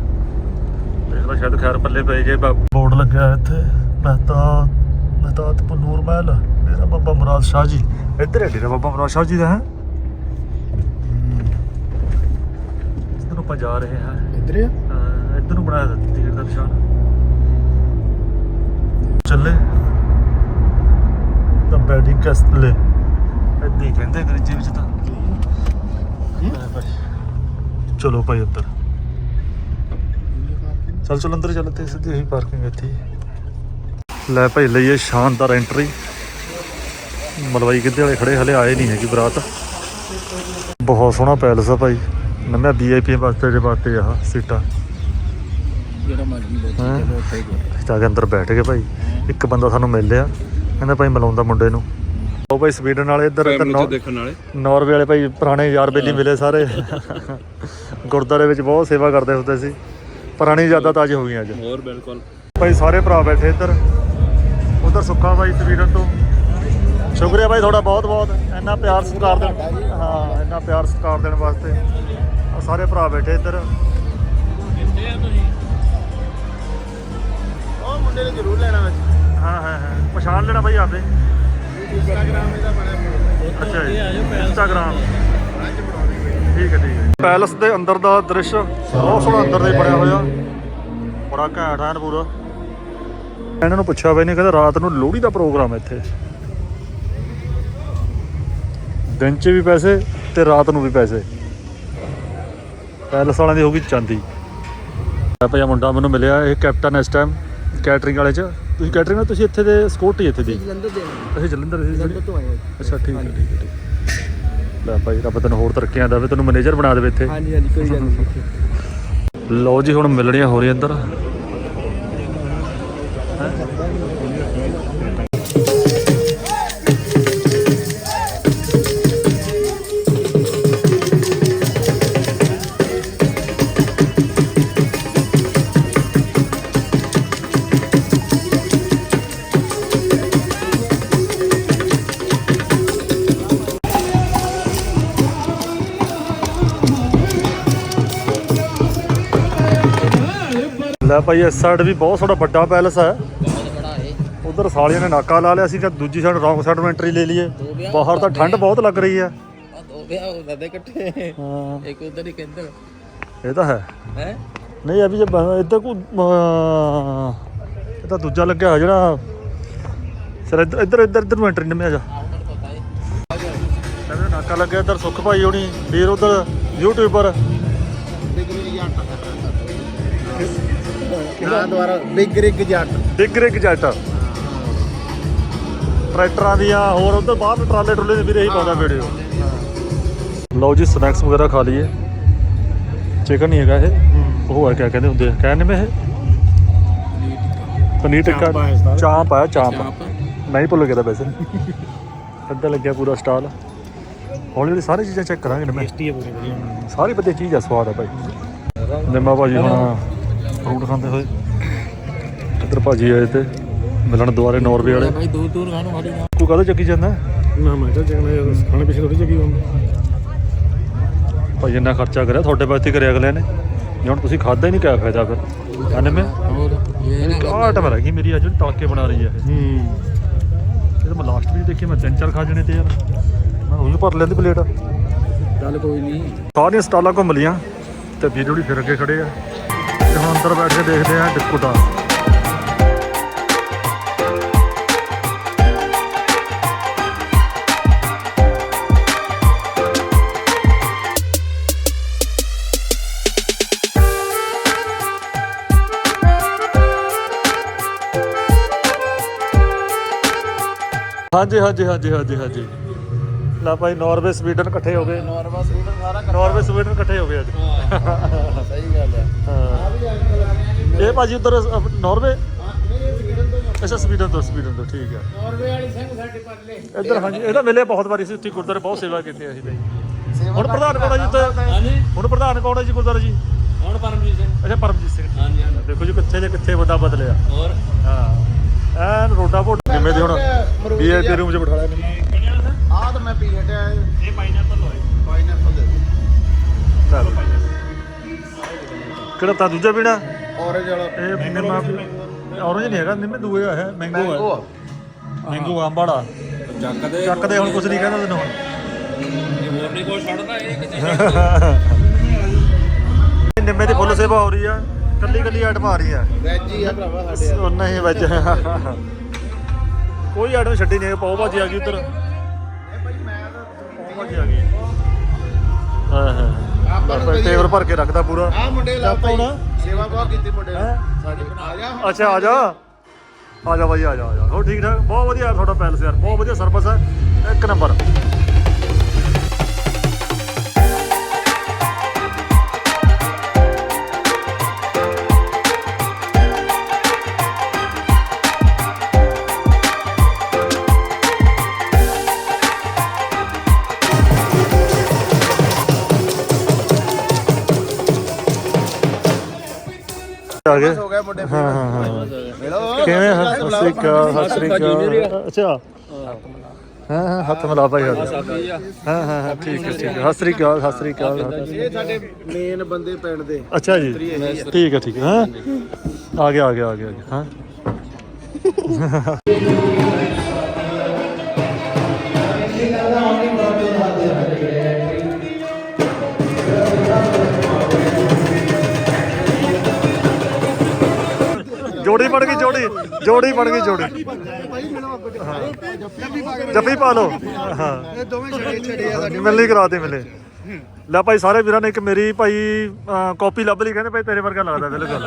[SPEAKER 1] ਦੇਖ ਲਓ ਸ਼ਾਇਦ ਖੈਰ ਪੱਲੇ ਪੈ ਜੇ ਬੋਰਡ ਲੱਗਿਆ ਇੱਥੇ। ਮਹਿਤਾ ਮਹਿਤਾ ਤੇ ਨੂਰ ਮਹਿਲ। ਮੇਰਾ ਬਾਬਾ ਮੁਰਾਦ ਸ਼ਾਹ ਜੀ। ਇੱਧਰ ਹੈ ਡੇਰਾ ਬਾਬਾ ਮੁਰਾਦ ਸ਼ਾਹ ਜੀ ਦਾ ਹੈ ਇਸ ਨੂੰ ਆਪਾਂ ਜਾ ਰਹੇ ਹਾਂ।
[SPEAKER 4] ਇੱਧਰ ਆ?
[SPEAKER 1] ਇੱਧਰ ਨੂੰ ਬਣਾਇਆ ਦਿੱਤੀ ਤੀਰ ਦਾ ਨਿਸ਼ਾਨ। ਚੱਲੇ। ਤਾਂ ਬੈਡਿੰਗ ਕਸਤਲੇ ਇੱਦਾਂ ਹੀ ਕਹਿੰਦੇ ਅੰਗਰੇਜ਼ੀ ਵਿੱਚ ਤਾਂ। ਚਲੋ ਭਾਈ ਅੰਦਰ ਚੱਲ ਚੱਲ ਅੰਦਰ ਚੱਲ ਤੇ ਸਿੱਧੀ ਹੋਈ ਪਾਰਕਿੰਗ ਇੱਥੇ। ਹੀ। ਲੈ ਭਾਈ ਲਈਏ ਸ਼ਾਨਦਾਰ ਐਂਟਰੀ ਮਲਵਾਈ ਕਿੱਦੇ ਵਾਲੇ ਖੜੇ ਹਲੇ ਆਏ ਨਹੀਂ ਹੈਗੀ ਬਰਾਤ। ਬਹੁਤ ਸੋਹਣਾ ਪੈਲਸ ਆ ਭਾਈ। ਨੰਮਿਆ ਵੀਆਈਪੀ ਵਾਸਤੇ ਦੇ ਵਾਸਤੇ ਆਹ ਸੀਟਾਂ।
[SPEAKER 2] ਜਿਹੜਾ ਮਰਜ਼ੀ ਬੈਠੀ
[SPEAKER 1] ਹੈਂ?
[SPEAKER 2] ਉੱਥੇ ਗਏ
[SPEAKER 1] ਜਾ ਕੇ ਅੰਦਰ ਬੈਠ ਗਏ ਭਾਈ ਇੱਕ ਬੰਦਾ ਸਾਨੂੰ ਮਿਲ ਲਿਆ। ਕਹਿੰਦਾ ਭਾਈ ਮਿਲਾਉਂਦਾ ਮੁੰਡੇ ਨੂੰ। ਉਹ ਭਾਈ ਸਵੀਡਨ ਵਾਲੇ ਇੱਧਰ ਇੱਧਰ ਨੌ-
[SPEAKER 2] ਦੇਖਣ ਵਾਲੇ।
[SPEAKER 1] ਨਾਰਵੇ ਵਾਲੇ ਭਾਈ ਪੁਰਾਣੇ ਯਾਰ ਬੇਲੀ ਮਿਲੇ ਸਾਰੇ। ਗੁਰਦਾਰੇ ਵਿੱਚ ਬਹੁਤ ਸੇਵਾ ਕਰਦੇ ਹੁੰਦੇ ਸੀ। ਪੁਰਾਣੀ ਯਾਦਾਂ ਤਾਜ਼ੀ ਹੋ ਗਈਆਂ ਅੱਜ।
[SPEAKER 2] ਹੋਰ ਬਿਲਕੁਲ।
[SPEAKER 1] ਭਾਈ ਸਾਰੇ ਭਰਾ ਬੈਠੇ ਇੱਧਰ। ਉਧਰ ਸੁੱਖਾ ਭਾਈ ਸਵੀਡਨ ਤੋਂ। ਸ਼ੁਕਰੀਆ ਭਾਈ ਤੁਹਾਡਾ ਬਹੁਤ ਬਹੁਤ ਇੰਨਾ ਪਿਆਰ ਸਤਿਕਾਰ ਦੇਣ ਹਾਂ ਇੰਨਾ ਪਿਆਰ ਸਤਿਕਾਰ ਦੇਣ ਵਾਸਤੇ। ਆ ਸਾਰੇ ਭਰਾ ਬੈਠੇ ਇੱਧਰ।
[SPEAKER 4] ਉਹ ਮੁੰਡੇ ਨੇ ਜ਼ਰੂਰ ਲੈਣਾ ਵਿੱਚ
[SPEAKER 1] ਹਾਂ ਹਾਂ ਹਾਂ। ਪਛਾਣ ਲੈਣਾ ਭਾਈ ਆਪੇ।
[SPEAKER 4] ਇੰਸਟਾਗ੍ਰਾਮ ਇਹਦਾ ਬੜਾ
[SPEAKER 1] ਅੱਛਾ ਜੀ। ਇੰਸਟਾਗ੍ਰਾਮ ਠੀਕ ਹੈ ਠੀਕ ਹੈ। ਪੈਲਸ ਦੇ ਅੰਦਰ ਦਾ ਦ੍ਰਿਸ਼ ਬਹੁਤ ਸੋਹਣਾ ਅੰਦਰ ਦੇ ਬਣਿਆ ਹੋਇਆ। ਬੜਾ ਘੈਂਟ ਐਨ ਪੂਰਾ। ਇਹਨਾਂ ਨੂੰ ਪੁੱਛਿਆ ਬਈ ਨੇ ਕਹਿੰਦਾ ਰਾਤ ਨੂੰ ਲੋਹੜੀ ਦਾ ਪ੍ਰੋਗਰਾਮ ਹੈ ਇੱਥੇ। ਦਿਨ 'ਚ ਵੀ ਪੈਸੇ ਤੇ ਰਾਤ ਨੂੰ ਵੀ ਪੈਸੇ। ਪੈਲਸ ਵਾਲਿਆਂ ਦੀ ਹੋ ਗਈ ਚਾਂਦੀ। ਆ ਭਈਆ ਮੁੰਡਾ ਮੈਨੂੰ ਮਿਲਿਆ ਇਹ ਕੈਪਟਨ ਇਸ ਟਾਈਮ ਕੈਟਰਿੰਗ ਵਾਲੇ 'ਚ। ਤੁਸੀਂ ਕੈਟਰਿੰਗ ਤੁਸੀਂ ਇੱਥੇ ਦੇ ਸਕਿਉਰਟੀ ਇੱਥੇ ਦੀ?
[SPEAKER 2] ਜਲੰਧਰ ਦੇ
[SPEAKER 1] ਅਸੀਂ ਜਲੰਧਰ ਦੇ
[SPEAKER 2] ਜਲੰਧਰ ਤੋਂ ਆਏ
[SPEAKER 1] ਅੱਛਾ ਠੀਕ ਹੈ ਠੀਕ ਹੈ ਠੀਕ ਲੈ ਭਾਈ ਰੱਬ ਤੈਨੂੰ ਹੋਰ ਤਰੱਕੀਆਂ ਦੇਵੇ ਤੈਨੂੰ ਮੈਨੇਜਰ ਬਣਾ ਦੇਵੇ ਇੱਥੇ।
[SPEAKER 2] ਹਾਂਜੀ ਹਾਂਜੀ ਕੋਈ ਗੱਲ ਨਹੀਂ।
[SPEAKER 1] ਲਓ ਜੀ ਹੁਣ ਮਿਲਣੀਆਂ ਹੋ ਰਹੀਆਂ ਅੰਦਰ ਭਾਈ ਇਸ ਸਾਈਡ ਵੀ ਬਹੁਤ ਸੋਹਣਾ ਵੱਡਾ ਪੈਲਸ ਹੈ।
[SPEAKER 2] ਬਹੁਤ ਬੜਾ ਹੈ
[SPEAKER 1] ਉਧਰ ਸਾਲੀਆਂ ਨੇ ਨਾਕਾ ਲਾ ਲਿਆ ਸੀ ਕਿ ਦੂਜੀ ਸਾਈਡ ਰੌਂਗ ਸਾਈਡ ਨੂੰ ਐਂਟਰੀ ਲੈ ਲਈਏ। ਬਾਹਰ ਤਾਂ ਠੰਡ ਬਹੁਤ ਲੱਗ ਰਹੀ ਹੈ।
[SPEAKER 2] ਆ ਦੋ ਵਿਆਹ ਹੋ ਜਾਂਦੇ ਇਕੱਠੇ।
[SPEAKER 1] ਹਾਂ।
[SPEAKER 2] ਇੱਕ ਉਧਰ ਇੱਕ ਇੱਧਰ।
[SPEAKER 1] ਇਹ ਤਾਂ ਹੈ।
[SPEAKER 2] ਹੈ?
[SPEAKER 1] ਨਹੀਂ ਅਭੀ ਜੇ ਇੱਧਰ ਕੋ ਇਹ ਤਾਂ ਦੂਜਾ ਲੱਗਿਆ ਹੋਇਆ ਜਿਹੜਾ ਸਰ ਇੱਧਰ ਇੱਧਰ ਇੱਧਰ ਇੱਧਰ ਨੂੰ ਐਂਟਰੀ ਨਹੀਂ ਮਿਆ ਜਾ। ਨਾਕਾ ਲੱਗਿਆ ਇੱਧਰ ਸੁੱਖ ਭਾਈ ਹੋਣੀ ਵੀਰ ਉਧਰ ਯੂਟਿਊਬਰ
[SPEAKER 4] ਕਿਹੜਾ ਦੁਆਰਾ? ਬਿਗ ਰਿਗ ਜੱਟ।
[SPEAKER 1] ਬਿਗ ਰਿਗ ਜੱਟ। ਟਰੈਕਟਰਾਂ ਦੀਆਂ ਹੋਰ ਉਧਰ ਬਾਹਰ ਟਰਾਲੇ ਟਰੁਲੇ ਦੇ ਵੀਰੇ ਹੀ ਪਾਉਂਦਾ ਵੀਡੀਓ ਲਓ ਜੀ ਸਨੈਕਸ ਵਗੈਰਾ ਖਾ ਲਈਏ। ਚਿਕਨ ਨਹੀਂ ਹੈਗਾ ਇਹ। ਉਹ ਹੈ ਕਿਆ ਕਹਿੰਦੇ ਹੁੰਦੇ ਆ? ਕਹਿੰਦੇ ਮੈਂ ਇਹ? ਪਨੀਰ ਟਿੱਕਾ।
[SPEAKER 4] ਚਾਂਪ ਆ।
[SPEAKER 1] ਚਾਂਪ ਆ ਚਾਂਪ।
[SPEAKER 2] ਚਾਂਪ।
[SPEAKER 1] ਨਹੀਂ ਭੁੱਲ ਗਿਆ ਤਾਂ ਵੈਸੇ। ਅੱਧਾ ਲੱਗਿਆ ਪੂਰਾ ਸਟਾਲ ਹੌਲੀ ਹੌਲੀ ਸਾਰੀ ਚੀਜ਼ਾਂ ਚੈੱਕ ਕਰਾਂਗੇ ਨਾ ਮੈਂ।
[SPEAKER 4] ਟੇਸਟੀ ਹੈ ਪੂਰੀ ਵਧੀਆ
[SPEAKER 1] ਸਾਰੀ ਵਧੀਆ ਚੀਜ਼ ਆ ਸਵਾਦ ਆ ਭਾਈ। ਨਿੰਮਾ ਭਾਜੀ ਹੁਣ ਫਰੂਟ ਖਾਂਦੇ ਹੋਏ। ਇੱਧਰ ਭਾਜੀ ਆਏ ਤੇ ਮਿਲਣ ਦੁਆਰੇ ਨਾਰਵੇ ਵਾਲੇ।
[SPEAKER 2] ਭਾਈ ਦੂਰ ਦੂਰ ਖਾਣੋ ਨਾ
[SPEAKER 1] ਤੂੰ ਕਾਹਦੇ ਚੱਕੀ ਜਾਂਦਾ?
[SPEAKER 4] ਨਾ ਮੈਂ ਤਾਂ ਜਗਣਾ ਖਾਣੇ ਪਿੱਛੇ ਥੋੜੀ ਜਗੀ ਹੁੰਦਾ
[SPEAKER 1] ਭਾਈ ਇੰਨਾ ਖਰਚਾ ਕਰਿਆ ਤੁਹਾਡੇ ਵਾਸਤੇ ਕਰਿਆ ਅਗਲੇ ਨੇ। ਜੇ ਹੁਣ ਤੁਸੀਂ ਖਾਦਾ ਹੀ ਨਹੀਂ ਕਿਆ ਫਾਇਦਾ ਫਿਰ? ਕਹਿੰਦੇ ਮੈਂ?
[SPEAKER 2] ਹੋਰ ਇਹ ਨਾ
[SPEAKER 1] ਆਟਮ ਰਹਿ ਗਈ ਮੇਰੀ ਅੱਜ ਜਿਹੜੀ ਤੜਕੇ ਬਣਾ ਰਹੀ ਹੈ
[SPEAKER 4] ਹੂੰ।
[SPEAKER 1] ਇਹ ਮੈਂ ਲਾਸਟ ਵੀ ਦੇਖੀ ਮੈਂ ਤਿੰਨ ਚਾਰ ਖਾ ਜਣੇ ਤੇ ਯਾਰ। ਮੈਂ ਉਹ ਭਰ ਲੈਂਦੀ ਪਲੇਟ
[SPEAKER 2] ਚੱਲ ਕੋਈ ਨਹੀਂ
[SPEAKER 1] ਸਾਰੀਆਂ ਸਟਾਲਾਂ ਘੁੰਮ ਲੀਆਂ ਤੇ ਵੀਡੀਓ ਵੀ ਫਿਰ ਅੱਗੇ ਖੜੇ ਆ। ਤੇ ਹੁਣ ਅੰਦਰ ਬੈਠ ਕੇ ਦੇਖਦੇ ਆ ਡਿਸਕੋ ਹਾਂਜੀ ਹਾਂਜੀ ਹਾਂਜੀ ਹਾਂਜੀ ਹਾਂਜੀ। ਲਾ ਭਾਈ, ਨਾਰਵੇ, ਸਵੀਡਨ ਇਕੱਠੇ ਹੋ ਗਏ।
[SPEAKER 4] ਨੋਰਮਲ ਸਾਰਾ
[SPEAKER 1] ਨਾਰਵੇ ਸਵੀਡਨ ਇਕੱਠੇ ਹੋ ਗਏ ਅੱਜ।
[SPEAKER 4] ਸਹੀ ਗੱਲ ਹੈ।
[SPEAKER 1] ਹਾਂ। ਇਹ ਭਾਜੀ ਉਧਰ ਨਾਰਵੇ ਅੱਛਾ ਸਵੀਡਨ ਤੋਂ ਸਵੀਡਨ ਤੋਂ ਠੀਕ ਹੈ।
[SPEAKER 4] ਨੋਰਵੇ ਵਾਲੀ ਸਿੰਘ ਸਾਡੇ ਪਰਲੇ।
[SPEAKER 1] ਇੱਧਰ ਹਾਂਜੀ ਇਹਦਾ ਮਿਲੇ ਬਹੁਤ ਵਾਰੀ ਸੀ ਉੱਥੇ ਗੁਰਦੁਆਰੇ ਬਹੁਤ ਸੇਵਾ ਕੀਤੀ ਅਸੀਂ ਤਾਂ ਹੁਣ ਪ੍ਰਧਾਨ ਕੌਣ ਹੈ ਜੀ ਉੱਥੇ?
[SPEAKER 2] ਹਾਂਜੀ।
[SPEAKER 1] ਹੁਣ ਪ੍ਰਧਾਨ ਕੌਣ ਹੈ ਜੀ ਗੁਰਦੁਆਰੇ ਜੀ?
[SPEAKER 2] ਹੁਣ ਪਰਮਜੀਤ ਸਿੰਘ।
[SPEAKER 1] ਅੱਛਾ ਪਰਮਜੀਤ ਸਿੰਘ।
[SPEAKER 2] ਹਾਂਜੀ ਹਾਂਜੀ।
[SPEAKER 1] ਦੇਖੋ ਜੀ ਕਿੱਥੇ ਜੇ ਕਿੱਥੇ ਬੰਦਾ ਬਦਲਿਆ।
[SPEAKER 2] ਹੋਰ?
[SPEAKER 1] ਹਾਂ। ਐਨ ਰੋਡਾ ਭੋਟ ਜਿਵੇਂ ਦੇ ਹੁਣ? ਵੀਆਈਪੀ ਰੂਮ 'ਚ ਬਿਠਾ ਲਿਆ। ਮੈਨੂੰ
[SPEAKER 4] ਆਹ ਤਾਂ ਮੈਂ ਪੀ ਹਟਿਆ
[SPEAKER 1] ਇਹ ਪਾਈਨਐਪਲ ਕਿਹੜਾ ਤਾਂ ਦੂਜਾ ਪੀਣਾ?
[SPEAKER 4] ਔਰੇਂਜ ਵਾਲਾ।
[SPEAKER 1] ਇਹ ਨਿੰਮਾ ਔਰੰਜ ਨਹੀਂ ਹੈਗਾ ਨਿੰਮੇ ਦੂਏ ਆ ਹੈ ਮੈਂਗੋ
[SPEAKER 4] ਮੈਂਗੋ
[SPEAKER 1] ਹੈ ਮੈਂਗੋ ਆਂਬਾੜਾ
[SPEAKER 2] ਚੱਕਦੇ
[SPEAKER 1] ਚੱਕਦੇ ਹੁਣ ਕੁਝ ਨਹੀਂ ਕਹਿੰਦਾ ਤੈਨੂੰ ਹੁਣ।
[SPEAKER 2] ਇਹ ਹੋਰ ਨਹੀਂ ਕੋਈ ਛੱਡਦਾ ਇਹ ਕਿਤੇ
[SPEAKER 1] ਨਿੰਮੇ ਦੀ ਫੁੱਲ ਸੇਵਾ ਹੋ ਰਹੀ ਆ ਕੱਲੀ ਕੱਲੀ ਆਈਟਮ ਆ ਰਹੀ ਆ।
[SPEAKER 4] ਵੈਜ ਹੀ ਆ ਭਰਾਵਾ ਸਾਡੇ
[SPEAKER 1] ਉਹ ਨਹੀਂ ਵੱਜ ਕੋਈ ਆਈਟਮ ਛੱਡੀ ਨਹੀਂ ਪਾਓ ਭਾਜੀ ਆ ਗਈ ਉੱਧਰ।
[SPEAKER 4] ਇਹ ਭਾਈ ਮੈਂ ਤਾਂ
[SPEAKER 1] ਪਾਓ ਭਾਜੀ ਆ ਗਈ। ਹਾਂ ਹਾਂ।
[SPEAKER 4] ਨੂੰ
[SPEAKER 1] ਟੇਬਲ ਭਰ ਕੇ ਰੱਖਦਾ ਪੂਰਾ।
[SPEAKER 4] ਆਹ ਮੁੰਡੇ ਲਾ ਭਾਈ? ਸੇਵਾ ਬਹੁਤ ਕੀਤੀ ਮੁੰਡੇ ਨੇ? ਸਾਡੇ ਆ ਜਾ।
[SPEAKER 1] ਅੱਛਾ ਆ ਜਾ। ਆ ਜਾ ਭਾਈ ਆ ਜਾ ਆ ਜਾ। ਹੋ ਠੀਕ ਠਾਕ? ਬਹੁਤ ਵਧੀਆ ਤੁਹਾਡਾ ਪੈਲਸ ਯਾਰ ਬਹੁਤ ਵਧੀਆ ਸਰਵਿਸ ਹੈ। ਇੱਕ ਨੰਬਰ ਆ ਗਏ
[SPEAKER 4] ਹੋ ਗਿਆ ਮੁੰਡੇ
[SPEAKER 1] ਹਾਂ ਹਾਂ ਹਾਂ।
[SPEAKER 4] ਮਿਲੋ।
[SPEAKER 1] ਕਿਵੇਂ ਹਾਂ ਸਤਿ ਸ੍ਰੀ ਅਕਾਲ। ਸਤਿ ਸ੍ਰੀ ਅਕਾਲ। ਅੱਛਾ। ਹਾਂ ਹਾਂ ਹੱਥ ਮਿਲਾ ਭਾਈ ਹੱਥ ਹਾਂ ਹਾਂ ਹਾਂ ਠੀਕ ਹੈ ਠੀਕ ਹੈ। ਸਤਿ ਸ੍ਰੀ ਅਕਾਲ ਸਤਿ ਸ੍ਰੀ ਅਕਾਲ।
[SPEAKER 4] ਇਹ ਸਾਡੇ ਮੇਨ ਬੰਦੇ ਪਿੰਡ ਦੇ।
[SPEAKER 1] ਅੱਛਾ ਜੀ। ਠੀਕ ਹੈ ਠੀਕ ਹੈ। ਹਾਂ। ਆ ਗਿਆ ਆ ਗਿਆ ਆ ਗਿਆ ਆ ਗਿਆ, ਹਾਂ। ਜੋੜੀ ਬਣ ਗਈ ਜੋੜੀ। ਜੋੜੀ ਬਣ ਗਈ ਜੋੜੀ। ਜੱਫੀ ਪਾ ਲਓ। ਹਾਂ।
[SPEAKER 4] ਇਹ ਦੋਵੇਂ ਛੜੇ ਛੜੇ ਆ
[SPEAKER 1] ਮਿਲਣੀ ਕਰਾਤੇ ਮਿਲੇ ਲੈ ਭਾਈ ਸਾਰੇ ਵੀਰਾਂ ਨੇ ਇੱਕ ਮੇਰੀ ਭਾਈ ਕਾਪੀ ਲੱਭ ਲਈ ਕਹਿੰਦੇ ਭਾਈ ਤੇਰੇ ਵਰਗਾ ਲੱਗਦਾ ਬਿਲਕੁਲ।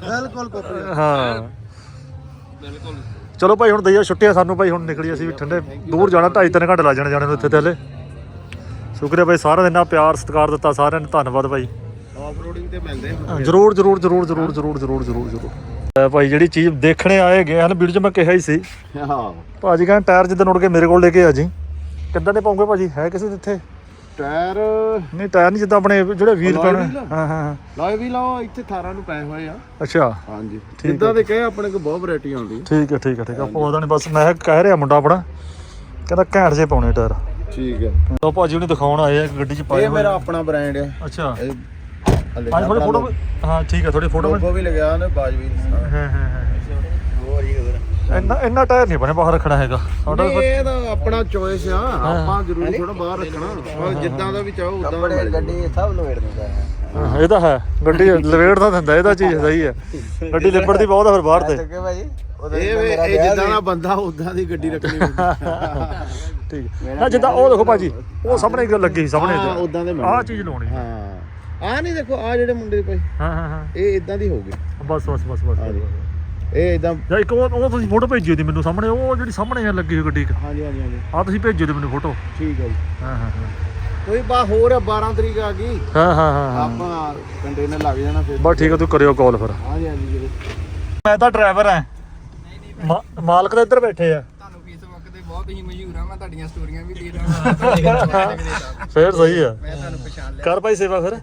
[SPEAKER 4] ਬਿਲਕੁਲ ਕੋਪੀ।
[SPEAKER 1] ਹਾਂ।
[SPEAKER 2] ਬਿਲਕੁਲ
[SPEAKER 1] ਚਲੋ ਭਾਈ ਹੁਣ ਦਈਆ ਛੁੱਟੀਆਂ ਸਾਨੂੰ ਭਾਈ ਹੁਣ ਨਿਕਲੀ ਅਸੀਂ ਵੀ ਠੰਡੇ ਦੂਰ ਜਾਣਾ ਢਾਈ ਤਿੰਨ ਘੰਟੇ ਲੱਗ ਜਾਣੇ ਜਾਣੇ ਨੂੰ ਇੱਥੇ ਤੇ ਹਲੇ। ਸ਼ੁਕਰੀਆ ਭਾਈ ਸਾਰਿਆਂ ਦਾ ਇੰਨਾ ਪਿਆਰ ਸਤਿਕਾਰ ਦਿੱਤਾ ਸਾਰਿਆਂ ਨੇ ਧੰਨਵਾਦ ਭਾਈ।
[SPEAKER 4] ਆਫ ਰੋਡਿੰਗ ਤੇ ਮਿਲਦੇ
[SPEAKER 1] ਜਰੂਰ ਜਰੂਰ ਜਰੂਰ ਜਰੂਰ ਜਰੂਰ ਜਰੂਰ ਜਰੂਰ ਜਰੂਰ। ਭਾਈ ਜਿਹੜੀ ਚੀਜ਼ ਦੇਖਣੇ ਆਏ ਗਏ ਹਨ ਵੀਡੀਓ 'ਚ ਮੈਂ ਕਿਹਾ ਹੀ ਸੀ।
[SPEAKER 4] ਹਾਂ।
[SPEAKER 1] ਭਾਜੀ ਕਹਿੰਦੇ ਟਾਇਰ ਜਿੱਦਣ ਉੜ ਕੇ ਮੇਰੇ ਕੋਲ ਲੈ ਕੇ ਆ ਜੀ। ਕਿੱਦਾਂ ਦੇ ਪਾਉਂਗੇ ਭਾਜੀ? ਹੈ ਕਿਸੇ ਦੇ ਇੱਥੇ?
[SPEAKER 4] ਟਾਇਰ
[SPEAKER 1] ਨਹੀਂ ਟਾਇਰ ਨਹੀਂ ਜਿੱਦਾਂ ਆਪਣੇ ਜਿਹੜੇ ਵੀਲ ਪੈਣੇ? ਹਾਂ ਹਾਂ।
[SPEAKER 4] ਲਾਏ ਵੀ ਲਾਓ ਇੱਥੇ 18 ਨੂੰ ਪਏ ਹੋਏ ਆ।
[SPEAKER 1] ਅੱਛਾ।
[SPEAKER 4] ਹਾਂਜੀ।
[SPEAKER 1] ਠੀਕ
[SPEAKER 4] ਜਿੱਦਾਂ ਦੇ ਕਹੇ ਆਪਣੇ ਕੋਲ ਬਹੁਤ ਵੈਰਾਈਟੀ ਆਉਂਦੀ।
[SPEAKER 1] ਠੀਕ ਹੈ ਠੀਕ ਹੈ ਠੀਕ ਹੈ ਉਹਦਾ ਨਹੀਂ ਬਸ ਮੈਂ ਕਹਿ ਰਿਹਾ ਮੁੰਡਾ ਆਪਣਾ ਕਹਿੰਦਾ ਘੈਂਟ ਜੇ ਪਾਉਣੇ ਟਾਇਰ।
[SPEAKER 4] ਠੀਕ ਹੈ
[SPEAKER 1] ਲੋ ਭਾਜੀ ਉਹਨੇ ਦਿਖਾਉਣ ਆਏ ਆ ਗੱਡੀ 'ਚ ਪਾਏ
[SPEAKER 4] ਇਹ
[SPEAKER 1] ਹੋਏ
[SPEAKER 4] ਮੇਰਾ ਆਪਣਾ ਬ੍ਰਾਂਡ ਆ।
[SPEAKER 1] ਅੱਛਾ। ਹਾਂ ਥੋੜੀ ਫੋਟੋ ਹਾਂ ਠੀਕ ਹੈ ਥੋੜੀ ਫੋਟੋ
[SPEAKER 4] ਲੋਗੋ ਵੀ ਲਗਿਆ ਉਹਨੇ ਬਾਜਵੀ
[SPEAKER 1] ਹਾਂ ਹਾਂ ਹਾਂ
[SPEAKER 4] ਹੋਰ ਹੀ
[SPEAKER 1] ਇੰਨਾ ਇੰਨਾ ਟਾਇਰ ਨਹੀਂ ਬਣੇ ਬਾਹਰ ਰੱਖਣਾ ਹੈਗਾ। ਸਾਡਾ
[SPEAKER 4] ਇਹ ਤਾਂ ਆਪਣਾ ਚੋਇਸ ਆ। ਆਪਾਂ ਜ਼ਰੂਰੀ ਥੋੜਾ ਬਾਹਰ ਰੱਖਣਾ। ਜਿੱਦਾਂ ਦਾ ਵੀ ਚਾਹੋ ਉਦਾਂ ਦਾ ਗੱਡੀ ਸਭ ਨੂੰ ਵੇੜ ਦਿੰਦਾ
[SPEAKER 1] ਹਾਂ, ਇਹ ਤਾਂ ਹੈ। ਗੱਡੀ ਲਵੇੜ ਤਾਂ ਦਿੰਦਾ ਇਹ ਤਾਂ ਚੀਜ਼ ਸਹੀ ਹੈ। ਗੱਡੀ ਲਿਬੜਦੀ ਬਹੁਤ ਆ ਫਿਰ ਬਾਹਰ ਤੇ।
[SPEAKER 4] ਇਹ ਜਿੱਦਾਂ ਦਾ ਬੰਦਾ ਉਦਾਂ ਦੀ ਗੱਡੀ ਰੱਖਣੀ
[SPEAKER 1] ਠੀਕ ਹੈ। ਨਾ ਜਿੱਦਾਂ ਉਹ ਦੇਖੋ ਭਾਜੀ ਉਹ ਸਾਹਮਣੇ ਗੱਲ ਲੱਗੀ ਸਾਹਮਣੇ
[SPEAKER 4] ਹਾਂ, ਉੱਦਾਂ ਦੇ
[SPEAKER 1] ਆਹ ਚੀਜ਼ ਲਾਉਣੀ
[SPEAKER 4] ਹਾਂ। ਆ ਨਹੀਂ ਦੇਖੋ ਆ ਜਿਹੜੇ ਮੁੰਡੇ ਭਾਈ
[SPEAKER 1] ਹਾਂ ਹਾਂ ਹਾਂ।
[SPEAKER 4] ਇਹ ਇਦਾਂ ਦੀ ਹੋਊਗੀ
[SPEAKER 1] ਬਸ ਬਸ ਬਸ ਬਸ
[SPEAKER 4] ਇਹ ਇਦਾਂ
[SPEAKER 1] ਜਾਂ ਇੱਕ ਉਹ ਉਹ ਤੁਸੀਂ ਫੋਟੋ ਭੇਜਿਓ ਦੀ ਮੈਨੂੰ ਸਾਹਮਣੇ ਉਹ ਜਿਹੜੀ ਸਾਹਮਣੇ ਆ ਲੱਗੀ ਹੋਈ ਗੱਡੀ ਇੱਕ।
[SPEAKER 4] ਹਾਂਜੀ ਹਾਂਜੀ ਹਾਂਜੀ।
[SPEAKER 1] ਆਹ ਤੁਸੀਂ ਭੇਜਿਓ ਦੀ ਮੈਨੂੰ ਫੋਟੋ।
[SPEAKER 4] ਠੀਕ ਹੈ ਜੀ।
[SPEAKER 1] ਹਾਂ ਹਾਂ ਹਾਂ।
[SPEAKER 4] ਕੋਈ ਬਾ ਹੋਰ ਆ 12 ਤਰੀਕ ਆ ਗਈ।
[SPEAKER 1] ਹਾਂ ਹਾਂ ਹਾਂ ਹਾਂ।
[SPEAKER 4] ਆਪਾਂ ਕੰਟੇਨਰ ਲੱਗ ਜਾਣਾ ਫਿਰ।
[SPEAKER 1] ਬਸ ਠੀਕ ਹੈ ਤੂੰ ਕਰਿਓ ਕਾਲ ਫਿਰ।
[SPEAKER 4] ਹਾਂਜੀ ਹਾਂਜੀ ਜੀ
[SPEAKER 1] ਮੈਂ ਤਾਂ ਡਰਾਈਵਰ ਹਾਂ ਮਾ- ਮਾਲਕ ਤਾਂ ਇੱਧਰ ਬੈਠੇ ਆ।
[SPEAKER 5] ਤੁਹਾਨੂੰ ਫੇਸਬੁੱਕ ਤੇ ਬਹੁਤ ਹੀ ਮਸ਼ਹੂਰ ਆ ਮੈਂ ਤੁਹਾਡੀਆਂ ਸਟੋਰੀਆਂ ਵੀ ਦੇ ਰਹਾ
[SPEAKER 1] ਫੇਰ ਸਹੀ ਆ।
[SPEAKER 5] ਮੈਂ ਤੁਹਾਨੂੰ ਪਛਾਣ ਲਿਆ।
[SPEAKER 1] ਕਰ ਭਾਈ ਸੇਵਾ ਫਿਰ।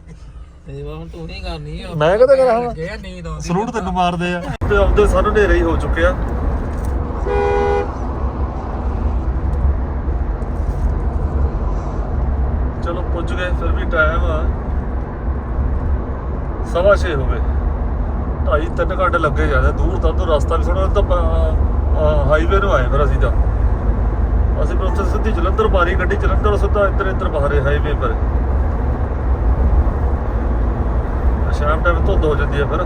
[SPEAKER 2] ਸੇਵਾ ਹੁਣ ਤੂੰ ਨਹੀਂ ਕਰਨੀ ਆ
[SPEAKER 1] ਮੈਂ ਕਦੇ ਕਰਾਂ ਹੁਣ?
[SPEAKER 5] ਗਿਆ ਨੀਂਦ ਆਉਂਦੀ
[SPEAKER 1] ਸਲੂਟ ਤੈਨੂੰ ਮਾਰਦੇ ਆ। ਤੇ ਆਪਦੇ ਸਾਨੂੰ ਹਨੇਰੇ ਹੀ ਹੋ ਚੁੱਕਿਆ ਚਲੋ ਪੁੱਜ ਗਏ ਫਿਰ ਵੀ ਟਾਈਮ ਆ। ਸਵਾ ਛੇ ਹੋ ਗਏ। ਢਾਈ ਤਿੰਨ ਘੰਟੇ ਲੱਗੇ ਜਾਂਦੇ ਦੂਰ ਤਾਂ ਤੋਂ ਰਸਤਾ ਵੀ ਥੋੜਾ ਤਾਂ ਹਾਈਵੇ ਨੂੰ ਆਏ ਫਿਰ ਅਸੀਂ ਤਾਂ। ਅਸੀਂ ਫਿਰ ਉੱਥੇ ਸਿੱਧੀ ਜਲੰਧਰ ਮਾਰੀ ਗੱਡੀ ਜਲੰਧਰ ਸਿੱਧਾ ਇੱਧਰ ਇੱਧਰ ਬਾਹਰੇ ਹਾਈਵੇ ਪਰ। ਸ਼ਾਮ ਟਾਈਮ ਧੁੰਦ ਹੋ ਜਾਂਦੀ ਹੈ ਫਿਰ।